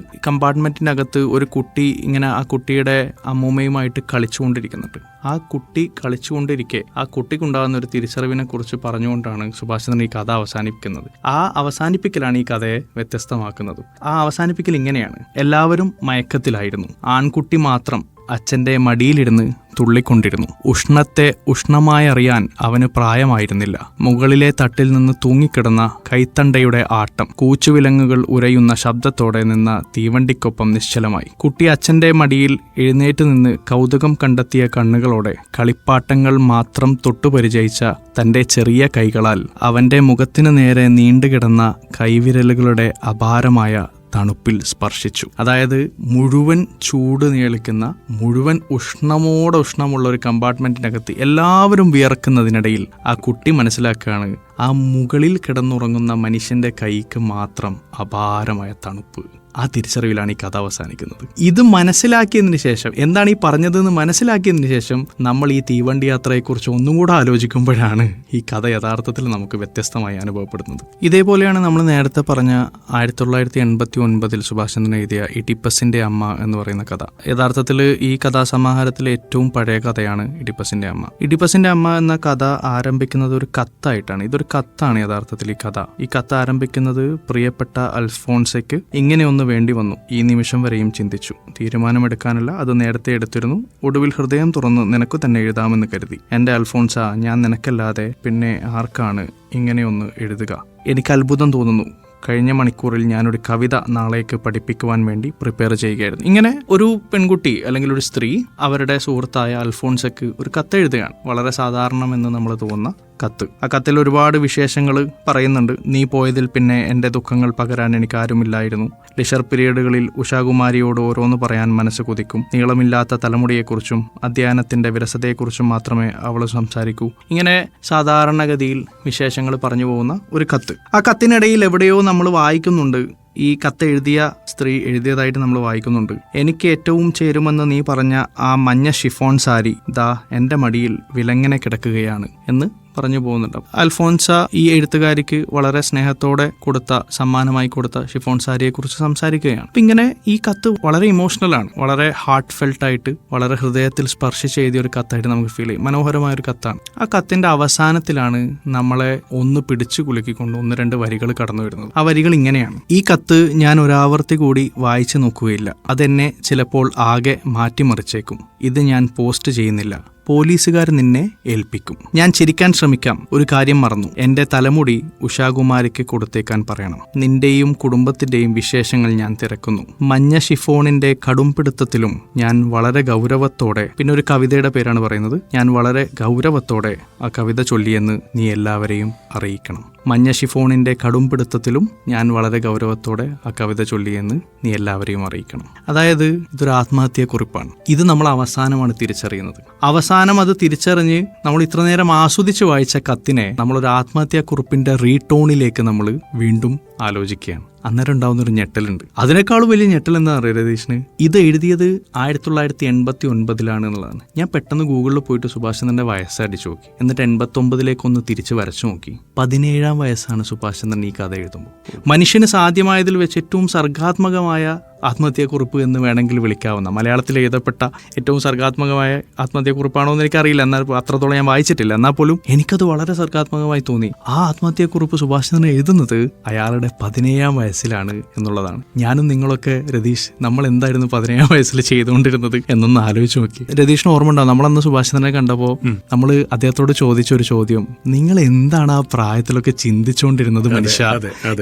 കമ്പാർട്ട്മെന്റിനകത്ത് ഒരു കുട്ടി ഇങ്ങനെ ആ കുട്ടിയുടെ അമ്മൂമ്മയുമായിട്ട് കളിച്ചുകൊണ്ടിരിക്കുന്നുണ്ട്. ആ കുട്ടി കളിച്ചുകൊണ്ടിരിക്കെ ആ കുട്ടിക്കുണ്ടാകുന്ന ഒരു തിരിച്ചറിവിനെ കുറിച്ച് പറഞ്ഞുകൊണ്ടാണ് സുഭാഷ് ചന്ദ്രൻ ഈ കഥ അവസാനിപ്പിക്കുന്നത്. ആ അവസാനിപ്പിക്കലാണ് ഈ കഥയെ വ്യത്യസ്തമാക്കുന്നത്. ആ അവസാനിപ്പിക്കൽ ഇങ്ങനെയാണ്. എല്ലാവരും മയക്കത്തിലായിരുന്നു. ആൺകുട്ടി മാത്രം അച്ഛന്റെ മടിയിലിരുന്ന് തുള്ളിക്കൊണ്ടിരുന്നു. ഉഷ്ണത്തെ ഉഷ്ണമായി അറിയാൻ അവന് പ്രായമായിരുന്നില്ല. മുകളിലെ തട്ടിൽ നിന്ന് തൂങ്ങിക്കിടന്ന കൈത്തണ്ടയുടെ ആട്ടം കൂച്ചുവിലങ്ങുകൾ ഉരയുന്ന ശബ്ദത്തോടെ നിന്ന തീവണ്ടിക്കൊപ്പം നിശ്ചലമായി. കുട്ടി അച്ഛന്റെ മടിയിൽ എഴുന്നേറ്റ് നിന്ന് കൗതുകം കണ്ടെത്തിയ കണ്ണുകളോടെ കളിപ്പാട്ടങ്ങൾ മാത്രം തൊട്ടുപരിചയിച്ച തന്റെ ചെറിയ കൈകളാൽ അവന്റെ മുഖത്തിനു നേരെ നീണ്ടുകിടന്ന കൈവിരലുകളുടെ അപാരമായ തണുപ്പിൽ സ്പർശിച്ചു. അതായത് മുഴുവൻ ചൂട് നീളിക്കുന്ന മുഴുവൻ ഉഷ്ണമോടെ ഉഷ്ണമുള്ള ഒരു കമ്പാർട്ട്മെന്റിനകത്ത് എല്ലാവരും വിയർക്കുന്നതിനിടയിൽ ആ കുട്ടി മനസ്സിലാക്കുകയാണ് ആ മുകളിൽ കിടന്നുറങ്ങുന്ന മനുഷ്യന്റെ കൈക്ക് മാത്രം അപാരമായ തണുപ്പ്. ആ തിരിച്ചറിവിലാണ് ഈ കഥ അവസാനിക്കുന്നത്. ഇത് മനസ്സിലാക്കിയതിന് ശേഷം എന്താണ് ഈ പറഞ്ഞതെന്ന് മനസ്സിലാക്കിയതിന് ശേഷം നമ്മൾ ഈ തീവണ്ടി യാത്രയെക്കുറിച്ച് ഒന്നും കൂടെ ആലോചിക്കുമ്പോഴാണ് ഈ കഥ യഥാർത്ഥത്തിൽ നമുക്ക് വ്യത്യസ്തമായി അനുഭവപ്പെടുന്നത്. ഇതേപോലെയാണ് നമ്മൾ നേരത്തെ പറഞ്ഞ ആയിരത്തി തൊള്ളായിരത്തി എൺപത്തി ഒൻപതിൽ സുഭാഷ് ചന്ദ്രൻ എഴുതിയ ഇഡിപ്പസിന്റെ അമ്മ എന്ന് പറയുന്ന കഥ. യഥാർത്ഥത്തിൽ ഈ കഥാസമാഹാരത്തിലെ ഏറ്റവും പഴയ കഥയാണ് ഇഡിപ്പസിന്റെ അമ്മ. ഇഡിപ്പസിന്റെ അമ്മ എന്ന കഥ ആരംഭിക്കുന്നത് ഒരു കത്തായിട്ടാണ്. ഇതൊരു കത്താണ് യഥാർത്ഥത്തിൽ ഈ കഥ. ഈ കത്ത് ആരംഭിക്കുന്നത് പ്രിയപ്പെട്ട അൽഫോൺസയ്ക്ക് ഇങ്ങനെ ഒന്ന് വേണ്ടി വന്നു. ഈ നിമിഷം വരെയും ചിന്തിച്ചു. തീരുമാനമെടുക്കാനല്ല അത് നേരത്തെ എടുത്തിരുന്നു. ഒടുവിൽ ഹൃദയം തുറന്ന് നിനക്ക് തന്നെ എഴുതാമെന്ന് കരുതി. എന്റെ അൽഫോൺസ ഞാൻ നിനക്കല്ലാതെ പിന്നെ ആർക്കാണ് ഇങ്ങനെയൊന്ന് എഴുതുക? എനിക്ക് അത്ഭുതം തോന്നുന്നു. കഴിഞ്ഞ മണിക്കൂറിൽ ഞാനൊരു കവിത നാളേക്ക് പഠിപ്പിക്കുവാൻ വേണ്ടി പ്രിപ്പയർ ചെയ്യുകയായിരുന്നു. ഇങ്ങനെ ഒരു പെൺകുട്ടി അല്ലെങ്കിൽ ഒരു സ്ത്രീ അവരുടെ സുഹൃത്തായ അൽഫോൺസക്ക് ഒരു കത്ത് എഴുതുകയാണ് വളരെ സാധാരണമെന്ന് നമ്മൾ തോന്നുന്ന കത്ത്. ആ കത്തിൽ ഒരുപാട് വിശേഷങ്ങൾ പറയുന്നുണ്ട്. നീ പോയതിൽ പിന്നെ എന്റെ ദുഃഖങ്ങൾ പകരാൻ എനിക്ക് ആരുമില്ലായിരുന്നു ലിഷർ പീരീഡുകളിൽ ഉഷാകുമാരിയോട് ഓരോന്ന് പറയാൻ മനസ്സ് കുതിക്കും. നീളമില്ലാത്ത തലമുടിയെക്കുറിച്ചും അധ്യയനത്തിന്റെ വിരസതയെക്കുറിച്ചും മാത്രമേ അവൾ സംസാരിക്കൂ. ഇങ്ങനെ സാധാരണഗതിയിൽ വിശേഷങ്ങൾ പറഞ്ഞു പോകുന്ന ഒരു കത്ത്. ആ കത്തിനിടയിൽ എവിടെയോ നമ്മൾ വായിക്കുന്നുണ്ട്. ഈ കത്ത് എഴുതിയ സ്ത്രീ എഴുതിയതായിട്ട് നമ്മൾ വായിക്കുന്നുണ്ട്. എനിക്ക് ഏറ്റവും ചേരുമെന്ന് നീ പറഞ്ഞ ആ മഞ്ഞ ഷിഫോൺ സാരി ദാ എന്റെ മടിയിൽ വിലങ്ങനെ കിടക്കുകയാണ് എന്ന് പറഞ്ഞു പോകുന്നുണ്ട്. അൽഫോൻസ ഈ എഴുത്തുകാരിക്ക് വളരെ സ്നേഹത്തോടെ കൊടുത്ത സമ്മാനമായി കൊടുത്ത ഷിഫോൺ സാരിയെ കുറിച്ച് സംസാരിക്കുകയാണ്. അപ്പൊ ഇങ്ങനെ ഈ കത്ത് വളരെ ഇമോഷണൽ ആണ്. വളരെ ഹാർട്ട് ഫെൽട്ട് ആയിട്ട് വളരെ ഹൃദയത്തിൽ സ്പർശിച്ച് എഴുതിയ ഒരു കത്തായിട്ട് നമുക്ക് ഫീൽ ചെയ്യും. മനോഹരമായ ഒരു കത്താണ്. ആ കത്തിന്റെ അവസാനത്തിലാണ് നമ്മളെ ഒന്ന് പിടിച്ചു കുലുക്കിക്കൊണ്ട് ഒന്ന് രണ്ട് വരികൾ കടന്നു വരുന്നത്. ആ വരികൾ ഇങ്ങനെയാണ്. ഈ കത്ത് ഞാൻ ഒരാവർത്തി കൂടി വായിച്ചു നോക്കുകയില്ല. അതെന്നെ ചിലപ്പോൾ ആകെ മാറ്റിമറിച്ചേക്കും. ഇത് ഞാൻ പോസ്റ്റ് ചെയ്യുന്നില്ല. പോലീസുകാർ നിന്നെ ഏൽപ്പിക്കും. ഞാൻ ചിരിക്കാൻ ശ്രമിക്കാം. ഒരു കാര്യം മറന്നു. എന്റെ തലമുടി ഉഷാകുമാരിക്ക് കൊടുത്തേക്കാൻ പറയണം. നിന്റെയും കുടുംബത്തിന്റെയും വിശേഷങ്ങൾ ഞാൻ തിരക്കുന്നു. മഞ്ഞ ഷിഫോണിന്റെ കടുംപിടുത്തത്തിലും ഞാൻ വളരെ ഗൗരവത്തോടെ പിന്നെ ഒരു കവിതയുടെ പേരാണ് പറയുന്നത് ഞാൻ വളരെ ഗൗരവത്തോടെ ആ കവിത ചൊല്ലിയെന്ന് നീ എല്ലാവരെയും അറിയിക്കണം. മഞ്ഞ ഷിഫോണിന്റെ കടുംപിടുത്തത്തിലും ഞാൻ വളരെ ഗൗരവത്തോടെ ആ കവിത ചൊല്ലിയെന്ന് നീ എല്ലാവരെയും അറിയിക്കണം. അതായത് ഇതൊരു ആത്മഹത്യാക്കുറിപ്പാണ് ഇത് നമ്മൾ അവസാനമാണ് തിരിച്ചറിയുന്നത്. അവസാനം അത് തിരിച്ചറിഞ്ഞ് നമ്മൾ ഇത്ര നേരം ആസ്വദിച്ച് വായിച്ച കത്തിനെ നമ്മളൊരു ആത്മഹത്യാക്കുറിപ്പിന്റെ റീടോണിലേക്ക് നമ്മൾ വീണ്ടും ആലോചിക്കുകയാണ്. അന്നേരം ഉണ്ടാവുന്ന ഒരു ഞെട്ടലുണ്ട്. അതിനേക്കാൾ വലിയ ഞെട്ടൽ എന്താ അറിയാം രതീഷിന്? ഇത് എഴുതിയത് ആയിരത്തി തൊള്ളായിരത്തി എൺപത്തി ഒൻപതിലാണ് എന്നുള്ളതാണ് ഞാൻ പെട്ടെന്ന് ഗൂഗിളിൽ പോയിട്ട് സുഭാഷ് വയസ്സ് അടിച്ചു നോക്കി. എന്നിട്ട് എൺപത്തി ഒമ്പതിലേക്ക് ഒന്ന് തിരിച്ച് വരച്ചു നോക്കി. പതിനേഴാം വയസ്സാണ് സുഭാഷ് ചന്ദ്രൻ ഈ കഥ എഴുതുമ്പോൾ. മനുഷ്യന് സാധ്യമായതിൽ വെച്ച് ഏറ്റവും സർഗാത്മകമായ ആത്മഹത്യാക്കുറിപ്പ് എന്ന് വേണമെങ്കിൽ വിളിക്കാവുന്ന മലയാളത്തിൽ എഴുതപ്പെട്ട ഏറ്റവും സർഗാത്മകമായ ആത്മഹത്യാക്കുറിപ്പാണോ എന്ന് എനിക്കറിയില്ല. എന്നാൽ അത്രത്തോളം ഞാൻ വായിച്ചിട്ടില്ല. എന്നാൽ പോലും എനിക്കത് വളരെ സർഗാത്മകമായി തോന്നി. ആ ആത്മഹത്യാക്കുറിപ്പ് സുഭാഷ് ചന്ദ്രൻ എഴുതുന്നത് അയാളുടെ പതിനേഴാം വയസ്സിലാണ് എന്നുള്ളതാണ്. ഞാനും നിങ്ങളൊക്കെ രതീഷ് നമ്മൾ എന്തായിരുന്നു പതിനേഴാം വയസ്സിൽ ചെയ്തുകൊണ്ടിരുന്നത് എന്നൊന്ന് ആലോചിച്ച് നോക്കി. രതീഷിന് ഓർമ്മ ഉണ്ടാവും നമ്മളന്ന് സുഭാഷ് ചന്ദ്രനെ കണ്ടപ്പോൾ നമ്മൾ അദ്ദേഹത്തോട് ചോദിച്ച ഒരു ചോദ്യം. നിങ്ങൾ എന്താണ് ആ പ്രായത്തിലൊക്കെ ചിന്തിച്ചുകൊണ്ടിരുന്നത് മനുഷ്യ.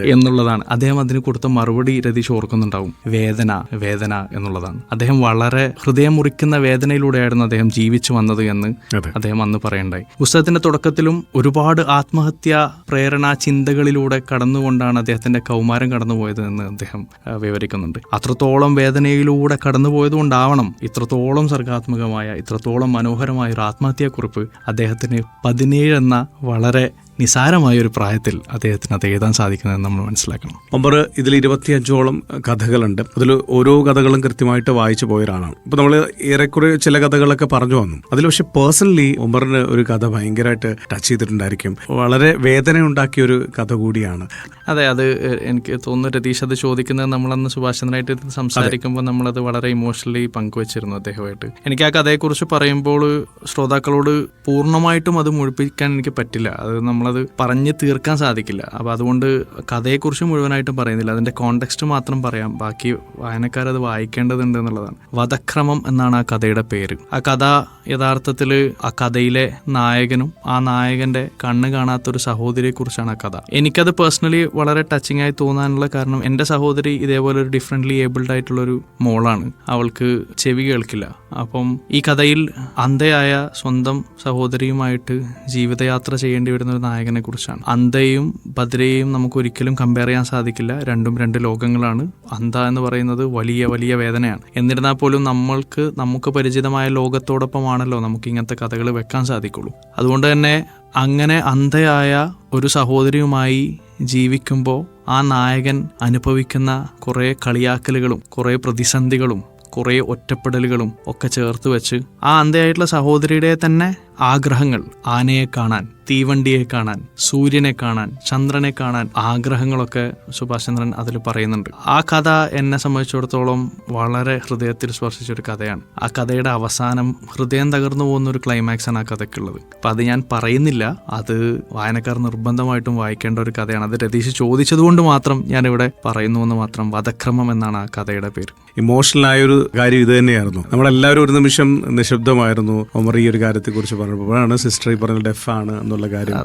എന്നുള്ളതാണ്. അദ്ദേഹം അതിന് കൊടുത്ത മറുപടി രതീഷ് ഓർക്കുന്നുണ്ടാവും. വേദന വേദന എന്നുള്ളതാണ്. അദ്ദേഹം വളരെ ഹൃദയം മുറിക്കുന്ന വേദനയിലൂടെയായിരുന്നു അദ്ദേഹം ജീവിച്ചു വന്നത് എന്ന് അദ്ദേഹം അന്ന് പറയണ്ടായി. പുസ്തകത്തിന്റെ തുടക്കത്തിലും ഒരുപാട് ആത്മഹത്യ പ്രേരണ ചിന്തകളിലൂടെ കടന്നുകൊണ്ടാണ് അദ്ദേഹത്തിന്റെ കൗമാരം കടന്നുപോയത് എന്ന് അദ്ദേഹം വിവരിക്കുന്നുണ്ട്. അത്രത്തോളം വേദനയിലൂടെ കടന്നുപോയത് കൊണ്ടാവണം ഇത്രത്തോളം സർഗാത്മകമായ ഇത്രത്തോളം മനോഹരമായ ഒരു ആത്മഹത്യാക്കുറിപ്പ് അദ്ദേഹത്തിന് പതിനേഴ് എന്ന വളരെ നിസാരമായ ഒരു പ്രായത്തിൽ അദ്ദേഹത്തിന് അത് എഴുതാൻ സാധിക്കുന്നതെന്ന് നമ്മൾ മനസ്സിലാക്കണം. ഒമ്പർ ഇതിൽ ഇരുപത്തിയഞ്ചോളം കഥകളുണ്ട്. അതിൽ ഓരോ കഥകളും കൃത്യമായിട്ട് വായിച്ചു പോയ ഒരാളാണ് ഇപ്പൊ നമ്മൾ ഏറെക്കുറെ ചില കഥകളൊക്കെ പറഞ്ഞു വന്നു. അതിൽ പക്ഷെ പേഴ്സണലി ഒമറിന് ഒരു കഥ ഭയങ്കരമായിട്ട് ടച്ച് ചെയ്തിട്ടുണ്ടായിരിക്കും. വളരെ വേദന ഉണ്ടാക്കിയ ഒരു കഥ കൂടിയാണ്. അതെ അത് എനിക്ക് തോന്നുന്നു രതീഷ് അത് ചോദിക്കുന്നത് നമ്മളന്ന് സുഭാഷ് ചന്ദ്രനായിട്ട് ഇത് സംസാരിക്കുമ്പോൾ നമ്മളത് വളരെ ഇമോഷണലി പങ്കുവച്ചിരുന്നു അദ്ദേഹമായിട്ട് എനിക്ക് ആ കഥയെക്കുറിച്ച് പറയുമ്പോൾ ശ്രോതാക്കളോട് പൂർണമായിട്ടും അത് മുഴിപ്പിക്കാൻ എനിക്ക് പറ്റില്ല. അത് നമ്മളത് പറഞ്ഞ് തീർക്കാൻ സാധിക്കില്ല. അപ്പോൾ അതുകൊണ്ട് കഥയെക്കുറിച്ച് മുഴുവനായിട്ടും പറയുന്നില്ല. അതിന്റെ കോണ്ടെക്സ്റ്റ് മാത്രം പറയാം. ബാക്കി വായനക്കാരത് വായിക്കേണ്ടതുണ്ട് എന്നുള്ളതാണ്. വധക്രമം എന്നാണ് ആ കഥയുടെ പേര്. ആ കഥ യഥാർത്ഥത്തിൽ ആ കഥയിലെ നായകനും ആ നായകന്റെ കണ്ണ് കാണാത്തൊരു സഹോദരിയെ കുറിച്ചാണ് ആ കഥ. എനിക്കത് പേഴ്സണലി വളരെ ടച്ചിങ് ആയി തോന്നാനുള്ള കാരണം എന്റെ സഹോദരി ഇതേപോലെ ഒരു ഡിഫറെന്റ്ലി ഏബിൾഡ് ആയിട്ടുള്ളൊരു മോളാണ്. അവൾക്ക് ചെവി കേൾക്കില്ല. അപ്പം ഈ കഥയിൽ അന്ധയായ സ്വന്തം സഹോദരിയുമായിട്ട് ജീവിതയാത്ര ചെയ്യേണ്ടി വരുന്ന ഒരു നായകനെ കുറിച്ചാണ് അന്ധയും ഭദ്രയെയും നമുക്ക് ഒരിക്കലും കമ്പയർ ചെയ്യാൻ സാധിക്കില്ല. രണ്ടും രണ്ട് ലോകങ്ങളാണ്. അന്ധ എന്ന് പറയുന്നത് വലിയ വലിയ വേദനയാണ്. എന്നിരുന്നാൽ പോലും നമ്മൾക്ക് നമുക്ക് പരിചിതമായ ലോകത്തോടൊപ്പമാണല്ലോ നമുക്ക് ഇങ്ങനത്തെ കഥകൾ വെക്കാൻ സാധിക്കുള്ളൂ. അതുകൊണ്ട് തന്നെ അങ്ങനെ അന്ധയായ ഒരു സഹോദരിയുമായി ജീവിക്കുമ്പോൾ ആ നായകൻ അനുഭവിക്കുന്ന കുറേ കളിയാക്കലുകളും കുറേ പ്രതിസന്ധികളും കുറേ ഒറ്റപ്പെടലുകളും ഒക്കെ ചേർത്ത് വെച്ച് ആ അന്ധയായിട്ടുള്ള സഹോദരിയുടെ തന്നെ ആഗ്രഹങ്ങൾ ആനയെ കാണാൻ തീവണ്ടിയെ കാണാൻ സൂര്യനെ കാണാൻ ചന്ദ്രനെ കാണാൻ ആഗ്രഹങ്ങളൊക്കെ സുഭാഷ് ചന്ദ്രൻ അതിൽ പറയുന്നുണ്ട്. ആ കഥ എന്നെ സംബന്ധിച്ചിടത്തോളം വളരെ ഹൃദയത്തിൽ സ്പർശിച്ച ഒരു കഥയാണ്. ആ കഥയുടെ അവസാനം ഹൃദയം തകർന്നു പോകുന്ന ഒരു ക്ലൈമാക്സ് ആണ് ആ കഥയ്ക്കുള്ളത്. അപ്പം അത് ഞാൻ പറയുന്നില്ല. അത് വായനക്കാർ നിർബന്ധമായിട്ടും വായിക്കേണ്ട ഒരു കഥയാണ്. അത് രതീഷ് ചോദിച്ചതുകൊണ്ട് മാത്രം ഞാനിവിടെ പറയുന്നു എന്ന് മാത്രം വധക്രമം എന്നാണ് ആ കഥയുടെ പേര്. ഇമോഷണൽ ആയ ഒരു കാര്യം ഇത് തന്നെയായിരുന്നു. നമ്മളെല്ലാവരും ഒരു നിമിഷം നിശബ്ദമായിരുന്നു. ഒമർ ഈ ഒരു കാര്യത്തെ കുറിച്ച് പറഞ്ഞപ്പോഴാണ് സിസ്റ്റർ ഈ പറഞ്ഞ ഡെഫ് ആണ് എന്നുള്ള കാര്യം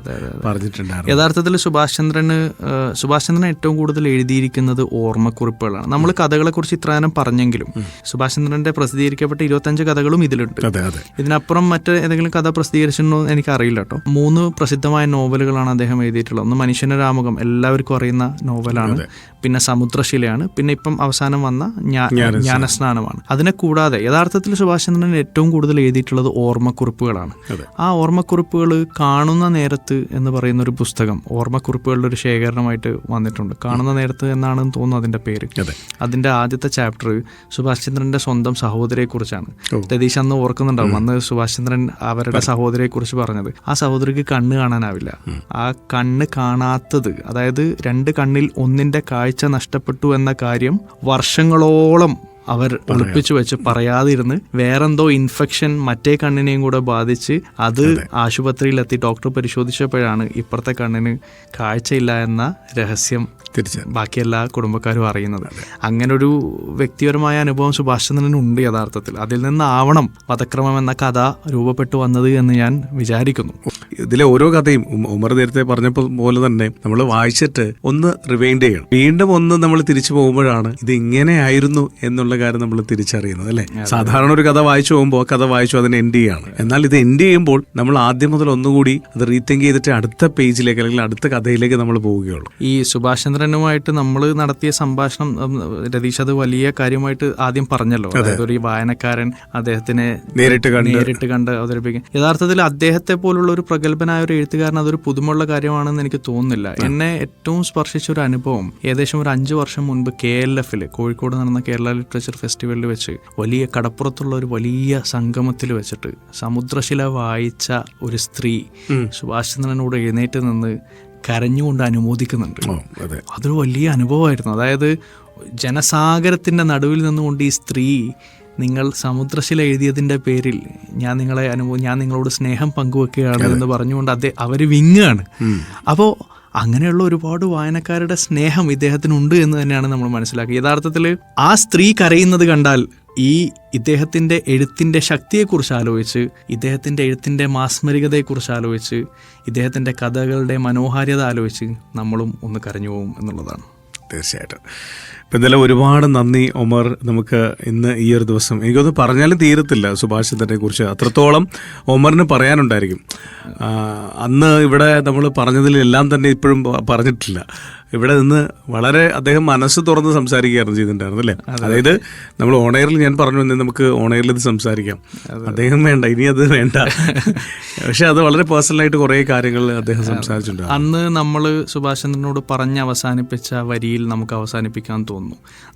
പറഞ്ഞിട്ടുണ്ടായിരുന്നു യഥാർത്ഥത്തിൽ സുഭാഷ് ചന്ദ്രന് സുഭാഷ് ചന്ദ്രൻ ഏറ്റവും കൂടുതൽ എഴുതിയിരിക്കുന്നത് ഓർമ്മക്കുറിപ്പുകളാണ്. നമ്മൾ കഥകളെ കുറിച്ച് ഇത്രകാലം പറഞ്ഞെങ്കിലും സുഭാഷ് ചന്ദ്രന്റെ പ്രസിദ്ധീകരിക്കപ്പെട്ട ഇരുപത്തഞ്ച് കഥകളും ഇതിലുണ്ട്. ഇതിനപ്പുറം മറ്റ് ഏതെങ്കിലും കഥ പ്രസിദ്ധീകരിച്ചിട്ടുണ്ടോ എന്ന് എനിക്ക് അറിയില്ല കേട്ടോ. മൂന്ന് പ്രസിദ്ധമായ നോവലുകളാണ് അദ്ദേഹം എഴുതിയിട്ടുള്ളത്. ഒന്ന് മനുഷ്യന്റെ രാമുഖം എല്ലാവർക്കും അറിയുന്ന നോവലാണ്. പിന്നെ സമുദ്രശിലയാണ്. പിന്നെ ഇപ്പം അവസാനം വന്ന ജ്ഞാനസ്നാനമാണ്. അതിനെ കൂടാതെ യഥാർത്ഥത്തിൽ സുഭാഷ് ചന്ദ്രൻ ഏറ്റവും കൂടുതൽ എഴുതിയിട്ടുള്ളത് ഓർമ്മക്കുറിപ്പുകളാണ്. ആ ഓർമ്മക്കുറിപ്പുകൾ കാണുന്ന നേരത്ത് എന്ന് പറയുന്ന ഒരു പുസ്തകം ഓർമ്മക്കുറിപ്പുകളുടെ ഒരു ശേഖരണമായിട്ട് വന്നിട്ടുണ്ട്. കാണുന്ന നേരത്ത് എന്നാണെന്ന് തോന്നുന്നു അതിന്റെ പേര്. അതിന്റെ അതിന്റെ ആദ്യത്തെ ചാപ്റ്റർ സുഭാഷ് ചന്ദ്രന്റെ സ്വന്തം സഹോദരിയെ കുറിച്ചാണ് രതീഷ് അന്ന് ഓർക്കുന്നുണ്ടാവും. അന്ന് സുഭാഷ് ചന്ദ്രൻ അവരുടെ സഹോദരിയെ കുറിച്ച് പറഞ്ഞത്. ആ സഹോദരിക്ക് കണ്ണ് കാണാനാവില്ല. ആ കണ്ണ് കാണാത്തത് അതായത് രണ്ട് കണ്ണിൽ ഒന്നിന്റെ കാഴ്ച നഷ്ടപ്പെട്ടു എന്ന കാര്യം വർഷങ്ങളോളം അവർ ഒളിപ്പിച്ചു വെച്ച് പറയാതിരുന്ന് വേറെന്തോ ഇൻഫെക്ഷൻ മറ്റേ കണ്ണിനെയും കൂടെ ബാധിച്ച് അത് ആശുപത്രിയിലെത്തി ഡോക്ടർ പരിശോധിച്ചപ്പോഴാണ് ഇപ്പുറത്തെ കണ്ണിന് കാഴ്ചയില്ല എന്ന രഹസ്യം ബാക്കി എല്ലാ കുടുംബക്കാരും അറിയുന്നത്. അങ്ങനെ ഒരു വ്യക്തിപരമായ അനുഭവം സുഭാഷ് ചന്ദ്രനുണ്ട് യഥാർത്ഥത്തിൽ. അതിൽ നിന്നാവണം വധക്രമം എന്ന കഥ രൂപപ്പെട്ടു വന്നത് എന്ന് ഞാൻ വിചാരിക്കുന്നു. ഇതിലെ ഓരോ കഥയും ഉമർ നേരത്തെ പറഞ്ഞപ്പോൾ പോലെ തന്നെ നമ്മൾ വായിച്ചിട്ട് ഒന്ന് റിവൈൻഡ് ചെയ്യണം. വീണ്ടും ഒന്ന് നമ്മൾ തിരിച്ചു പോകുമ്പോഴാണ് ഇത് ഇങ്ങനെയായിരുന്നു എന്നുള്ള കാര്യം നമ്മൾ തിരിച്ചറിയുന്നത് അല്ലേ? സാധാരണ ഒരു കഥ വായിച്ചു പോകുമ്പോൾ കഥ വായിച്ചു അതിന് എൻഡ് ചെയ്യാണ്. എന്നാൽ ഇത് എൻഡ് ചെയ്യുമ്പോൾ നമ്മൾ ആദ്യം മുതൽ ഒന്നുകൂടി അത് റീത്തിങ്ക് ചെയ്തിട്ട് അടുത്ത പേജിലേക്ക് അല്ലെങ്കിൽ അടുത്ത കഥയിലേക്ക് നമ്മൾ പോവുകയുള്ളൂ. ഈ സുഭാഷ് ചന്ദ്രനുമായിട്ട് നമ്മൾ നടത്തിയ സംഭാഷണം രതീഷ് അത് വലിയ കാര്യമായിട്ട് ആദ്യം പറഞ്ഞല്ലോ. അതായത് ഒരു വായനക്കാരൻ അദ്ദേഹത്തിനെ നേരിട്ട് കണ്ട്. നേരിട്ട് കണ്ട് അവതരിപ്പിക്കും യഥാർത്ഥത്തിൽ അദ്ദേഹത്തെ പോലുള്ള ഒരു പ്രഗത്ഭനായ ഒരു എഴുത്തുകാരൻ അതൊരു പുതുമുള്ള കാര്യമാണെന്ന് എനിക്ക് തോന്നുന്നില്ല. എന്നെ ഏറ്റവും സ്പർശിച്ച ഒരു അനുഭവം ഏകദേശം ഒരു അഞ്ചു വർഷം മുൻപ് കെ എൽ എഫിൽ കോഴിക്കോട് നടന്ന കേരള ലിറ്ററേച്ചർ ഫെസ്റ്റിവലിൽ വെച്ച് വലിയ കടപ്പുറത്തുള്ള ഒരു വലിയ സംഗമത്തിൽ വെച്ചിട്ട് സമുദ്രശില വായിച്ച ഒരു സ്ത്രീ സുഭാഷ് ചന്ദ്രനോട് എഴുന്നേറ്റ് നിന്ന് കരഞ്ഞുകൊണ്ട് അനുമോദിക്കുന്നുണ്ട്. അതൊരു വലിയ അനുഭവമായിരുന്നു. അതായത് ജനസാഗരത്തിന്റെ നടുവിൽ നിന്നുകൊണ്ട് ഈ സ്ത്രീ നിങ്ങൾ സമുദ്രശില എഴുതിയതിന്റെ പേരിൽ ഞാൻ നിങ്ങളെ അനുഭവം ഞാൻ നിങ്ങളോട് സ്നേഹം പങ്കുവെക്കുകയാണ് എന്ന് പറഞ്ഞുകൊണ്ട് അദ്ദേഹം അവർ വിങ്ങാണ്. അപ്പോൾ അങ്ങനെയുള്ള ഒരുപാട് വായനക്കാരുടെ സ്നേഹം ഇദ്ദേഹത്തിനുണ്ട് എന്ന് തന്നെയാണ് നമ്മൾ മനസ്സിലാക്കുക യഥാർത്ഥത്തിൽ ആ സ്ത്രീ കരയുന്നത് കണ്ടാൽ ഈ ഇദ്ദേഹത്തിന്റെ എഴുത്തിന്റെ ശക്തിയെക്കുറിച്ച് ആലോചിച്ച് ഇദ്ദേഹത്തിന്റെ എഴുത്തിന്റെ മാസ്മരികതയെക്കുറിച്ച് ആലോചിച്ച് ഇദ്ദേഹത്തിന്റെ കഥകളുടെ മനോഹാരിത ആലോചിച്ച് നമ്മളും ഒന്ന് കരഞ്ഞു പോകും എന്നുള്ളതാണ്. തീർച്ചയായിട്ടും. ഇപ്പം എന്തായാലും ഒരുപാട് നന്ദി ഒമർ നമുക്ക് ഇന്ന് ഈ ഒരു ദിവസം എനിക്കൊന്ന് പറഞ്ഞാലും തീരത്തില്ല സുഭാഷ് ചന്ദ്രനെ കുറിച്ച്. അത്രത്തോളം ഒമറിന് പറയാനുണ്ടായിരിക്കും. അന്ന് ഇവിടെ നമ്മൾ പറഞ്ഞതിലെല്ലാം തന്നെ ഇപ്പോഴും പറഞ്ഞിട്ടില്ല. ഇവിടെ നിന്ന് വളരെ അദ്ദേഹം മനസ്സ് തുറന്ന് സംസാരിക്കുകയായിരുന്നു ചെയ്തിട്ടുണ്ടായിരുന്നു അല്ലേ? അതായത് നമ്മൾ ഓണയറിൽ ഞാൻ പറഞ്ഞു വന്നേ നമുക്ക് ഓണയറിൽ ഇത് സംസാരിക്കാം. അദ്ദേഹം വേണ്ട ഇനി അത് വേണ്ട. പക്ഷെ അത് വളരെ പേഴ്സണലായിട്ട് കുറേ കാര്യങ്ങൾ അദ്ദേഹം സംസാരിച്ചിട്ടുണ്ട്. അന്ന് നമ്മൾ സുഭാഷ് ചന്ദ്രനോട് പറഞ്ഞ് അവസാനിപ്പിച്ച വരിയിൽ നമുക്ക് അവസാനിപ്പിക്കാൻ തോന്നുന്നു.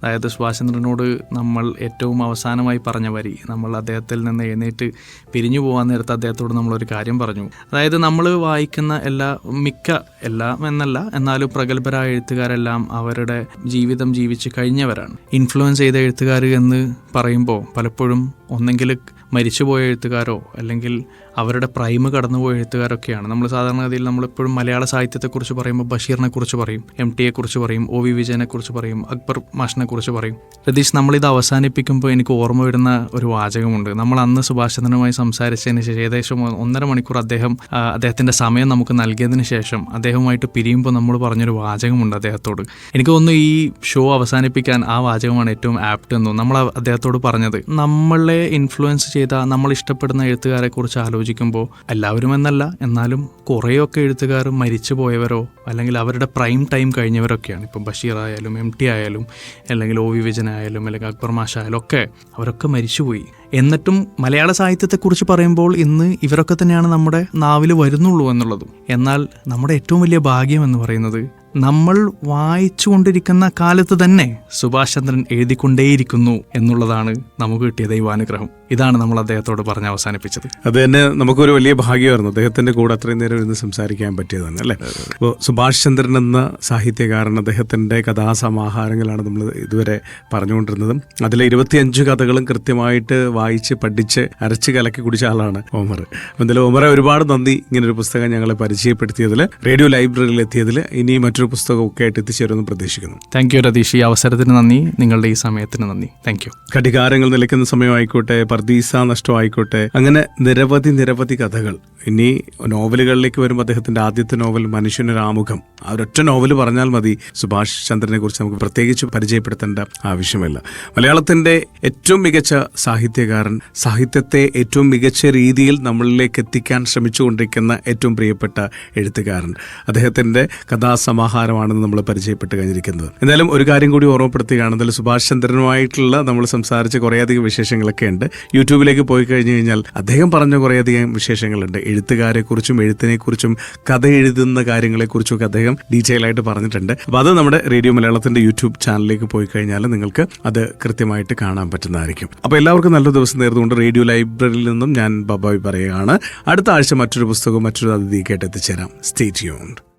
അതായത് സുഭാഷ് ചന്ദ്രനോട് നമ്മൾ ഏറ്റവും അവസാനമായി പറഞ്ഞ വരി നമ്മൾ അദ്ദേഹത്തിൽ നിന്ന് എഴുന്നേറ്റ് പിരിഞ്ഞു പോകാൻ നേരത്ത് അദ്ദേഹത്തോട് നമ്മളൊരു കാര്യം പറഞ്ഞു. അതായത് നമ്മൾ വായിക്കുന്ന എല്ലാ മിക്ക എല്ലാം എന്നല്ല എന്നാലും പ്രഗത്ഭരായ എഴുത്തുകാരെല്ലാം അവരുടെ ജീവിതം ജീവിച്ച് കഴിഞ്ഞവരാണ്. ഇൻഫ്ലുവൻസ് ചെയ്ത എഴുത്തുകാർ എന്ന് പറയുമ്പോൾ പലപ്പോഴും ഒന്നെങ്കിൽ മരിച്ചുപോയ എഴുത്തുകാരോ അല്ലെങ്കിൽ അവരുടെ പ്രൈമ് കടന്നുപോയ എഴുത്തുകാരൊക്കെയാണ്. നമ്മൾ സാധാരണഗതിയിൽ നമ്മളെപ്പോഴും മലയാള സാഹിത്യത്തെക്കുറിച്ച് പറയുമ്പോൾ ബഷീറിനെ കുറിച്ച് പറയും എം ടിയെ കുറിച്ച് പറയും ഒ വി വിജയനെ കുറിച്ച് പറയും അക്ബർ മാഷിനെ കുറിച്ച് പറയും. രതീഷ് നമ്മളിത് അവസാനിപ്പിക്കുമ്പോൾ എനിക്ക് ഓർമ്മ വരുന്ന ഒരു വാചകമുണ്ട്. നമ്മൾ അന്ന് സുഭാഷ് ചന്ദ്രനുമായി സംസാരിച്ചതിന് ശേഷം ഏകദേശം ഒന്നര മണിക്കൂർ അദ്ദേഹം അദ്ദേഹത്തിന്റെ സമയം നമുക്ക് നൽകിയതിന് ശേഷം അദ്ദേഹവുമായിട്ട് പിരിയുമ്പോൾ നമ്മൾ പറഞ്ഞൊരു വാചകമുണ്ട് അദ്ദേഹത്തോട്. എനിക്ക് തോന്നുന്നു ഈ ഷോ അവസാനിപ്പിക്കാൻ ആ വാചകമാണ് ഏറ്റവും ആപ്റ്റ് എന്ന് നമ്മൾ അദ്ദേഹത്തോട് പറഞ്ഞത്. നമ്മളെ ഇൻഫ്ലുവൻസ് ചെയ്ത നമ്മൾ ഇഷ്ടപ്പെടുന്ന എഴുത്തുകാരെ കുറിച്ച് ആലോചിക്കുമ്പോൾ എല്ലാവരും എന്നല്ല എന്നാലും കുറേയൊക്കെ എഴുത്തുകാർ മരിച്ചു പോയവരോ അല്ലെങ്കിൽ അവരുടെ പ്രൈം ടൈം കഴിഞ്ഞവരൊക്കെയാണ്. ഇപ്പം ബഷീർ ആയാലും എം ടി ആയാലും അല്ലെങ്കിൽ ഒ വി വിജയൻ ആയാലും അല്ലെങ്കിൽ അക്ബർ മാഷ ആയാലും ഒക്കെ അവരൊക്കെ മരിച്ചുപോയി. എന്നിട്ടും മലയാള സാഹിത്യത്തെക്കുറിച്ച് പറയുമ്പോൾ ഇന്ന് ഇവരൊക്കെ തന്നെയാണ് നമ്മുടെ നാവിൽ വരുന്നുള്ളൂ എന്നുള്ളതും. എന്നാൽ നമ്മുടെ ഏറ്റവും വലിയ ഭാഗ്യം എന്ന് പറയുന്നത് നമ്മൾ വായിച്ചുകൊണ്ടിരിക്കുന്ന കാലത്ത് തന്നെ സുഭാഷ് ചന്ദ്രൻ എഴുതിക്കൊണ്ടേയിരിക്കുന്നു എന്നുള്ളതാണ് നമുക്ക് കിട്ടിയ ദൈവാനുഗ്രഹം. ഇതാണ് നമ്മൾ അദ്ദേഹത്തോട് പറഞ്ഞ് അവസാനിപ്പിച്ചത്. അത് തന്നെ നമുക്കൊരു വലിയ ഭാഗ്യമായിരുന്നു. അദ്ദേഹത്തിന്റെ കൂടെ അത്രയും നേരം ഇരുന്ന് സംസാരിക്കാൻ പറ്റിയത് തന്നെ അല്ലേ? അപ്പോൾ സുഭാഷ് ചന്ദ്രൻ എന്ന സാഹിത്യകാരൻ അദ്ദേഹത്തിന്റെ കഥാസമാഹാരങ്ങളാണ് നമ്മൾ ഇതുവരെ പറഞ്ഞുകൊണ്ടിരുന്നതും. അതിലെ ഇരുപത്തിയഞ്ച് കഥകളും കൃത്യമായിട്ട് വായിച്ച് പഠിച്ച് അരച്ച് കലക്കി കുടിച്ച ആളാണ് ഓമർ. എന്തായാലും ഓമറെ ഒരുപാട് നന്ദി ഇങ്ങനെ ഒരു പുസ്തകം ഞങ്ങളെ പരിചയപ്പെടുത്തിയതിൽ റേഡിയോ ലൈബ്രറിയിൽ എത്തിയതിൽ ഇനി മറ്റൊരു പുസ്തകമൊക്കെ ആയിട്ട് എത്തിച്ചേരുമെന്ന് പ്രതീക്ഷിക്കുന്നു. താങ്ക് യു രതീഷ് ഈ അവസരത്തിന് നന്ദി. നിങ്ങളുടെ ഈ സമയത്തിന് നന്ദി. താങ്ക് യു ഘടികാരങ്ങൾ നിലയ്ക്കുന്ന സമയമായിക്കോട്ടെ പർദീസ നഷ്ടമായിക്കോട്ടെ അങ്ങനെ നിരവധി നിരവധി കഥകൾ. ഇനി നോവലുകളിലേക്ക് വരുമ്പോൾ അദ്ദേഹത്തിന്റെ ആദ്യത്തെ നോവൽ മനുഷ്യനൊരാമുഖം ആ ഒരൊറ്റ നോവൽ പറഞ്ഞാൽ മതി. സുഭാഷ് ചന്ദ്രനെ കുറിച്ച് നമുക്ക് പ്രത്യേകിച്ച് പരിചയപ്പെടുത്തേണ്ട ആവശ്യമില്ല. മലയാളത്തിന്റെ ഏറ്റവും മികച്ച സാഹിത്യകാരൻ സാഹിത്യത്തെ ഏറ്റവും മികച്ച രീതിയിൽ നമ്മളിലേക്ക് എത്തിക്കാൻ ശ്രമിച്ചുകൊണ്ടിരിക്കുന്ന ഏറ്റവും പ്രിയപ്പെട്ട എഴുത്തുകാരൻ. അദ്ദേഹത്തിന്റെ കഥാസമാഹാരമാണെന്ന് നമ്മൾ പരിചയപ്പെട്ട് കഴിഞ്ഞിരിക്കുന്നത്. എന്തായാലും ഒരു കാര്യം കൂടി ഓർമ്മപ്പെടുത്തുകയാണ് എന്തായാലും സുഭാഷ് ചന്ദ്രനുമായിട്ടുള്ള നമ്മൾ സംസാരിച്ച കുറേയധികം വിശേഷങ്ങളൊക്കെ ഉണ്ട്. യൂട്യൂബിലേക്ക് പോയി കഴിഞ്ഞു കഴിഞ്ഞാൽ അദ്ദേഹം പറഞ്ഞ കുറേയധികം വിശേഷങ്ങളുണ്ട്. എഴുത്തുകാരെക്കുറിച്ചും എഴുത്തിനെക്കുറിച്ചും കഥ എഴുതുന്ന കാര്യങ്ങളെക്കുറിച്ചും ഒക്കെ അദ്ദേഹം ഡീറ്റെയിൽ ആയിട്ട് പറഞ്ഞിട്ടുണ്ട്. അപ്പോൾ അത് നമ്മുടെ റേഡിയോ മലയാളത്തിന്റെ യൂട്യൂബ് ചാനലിലേക്ക് പോയി കഴിഞ്ഞാൽ നിങ്ങൾക്ക് അത് കൃത്യമായിട്ട് കാണാൻ പറ്റുന്നതായിരിക്കും. അപ്പോൾ എല്ലാവർക്കും നല്ല ദിവസം നേർന്നുകൊണ്ട് റേഡിയോ ലൈബ്രറിയിൽ നിന്നും ഞാൻ ബാബായി പറയുകയാണ്. അടുത്ത ആഴ്ച മറ്റൊരു പുസ്തകവും മറ്റൊരു അതിഥിയൊക്കെയായിട്ട് എത്തിച്ചേരാം. Stay tuned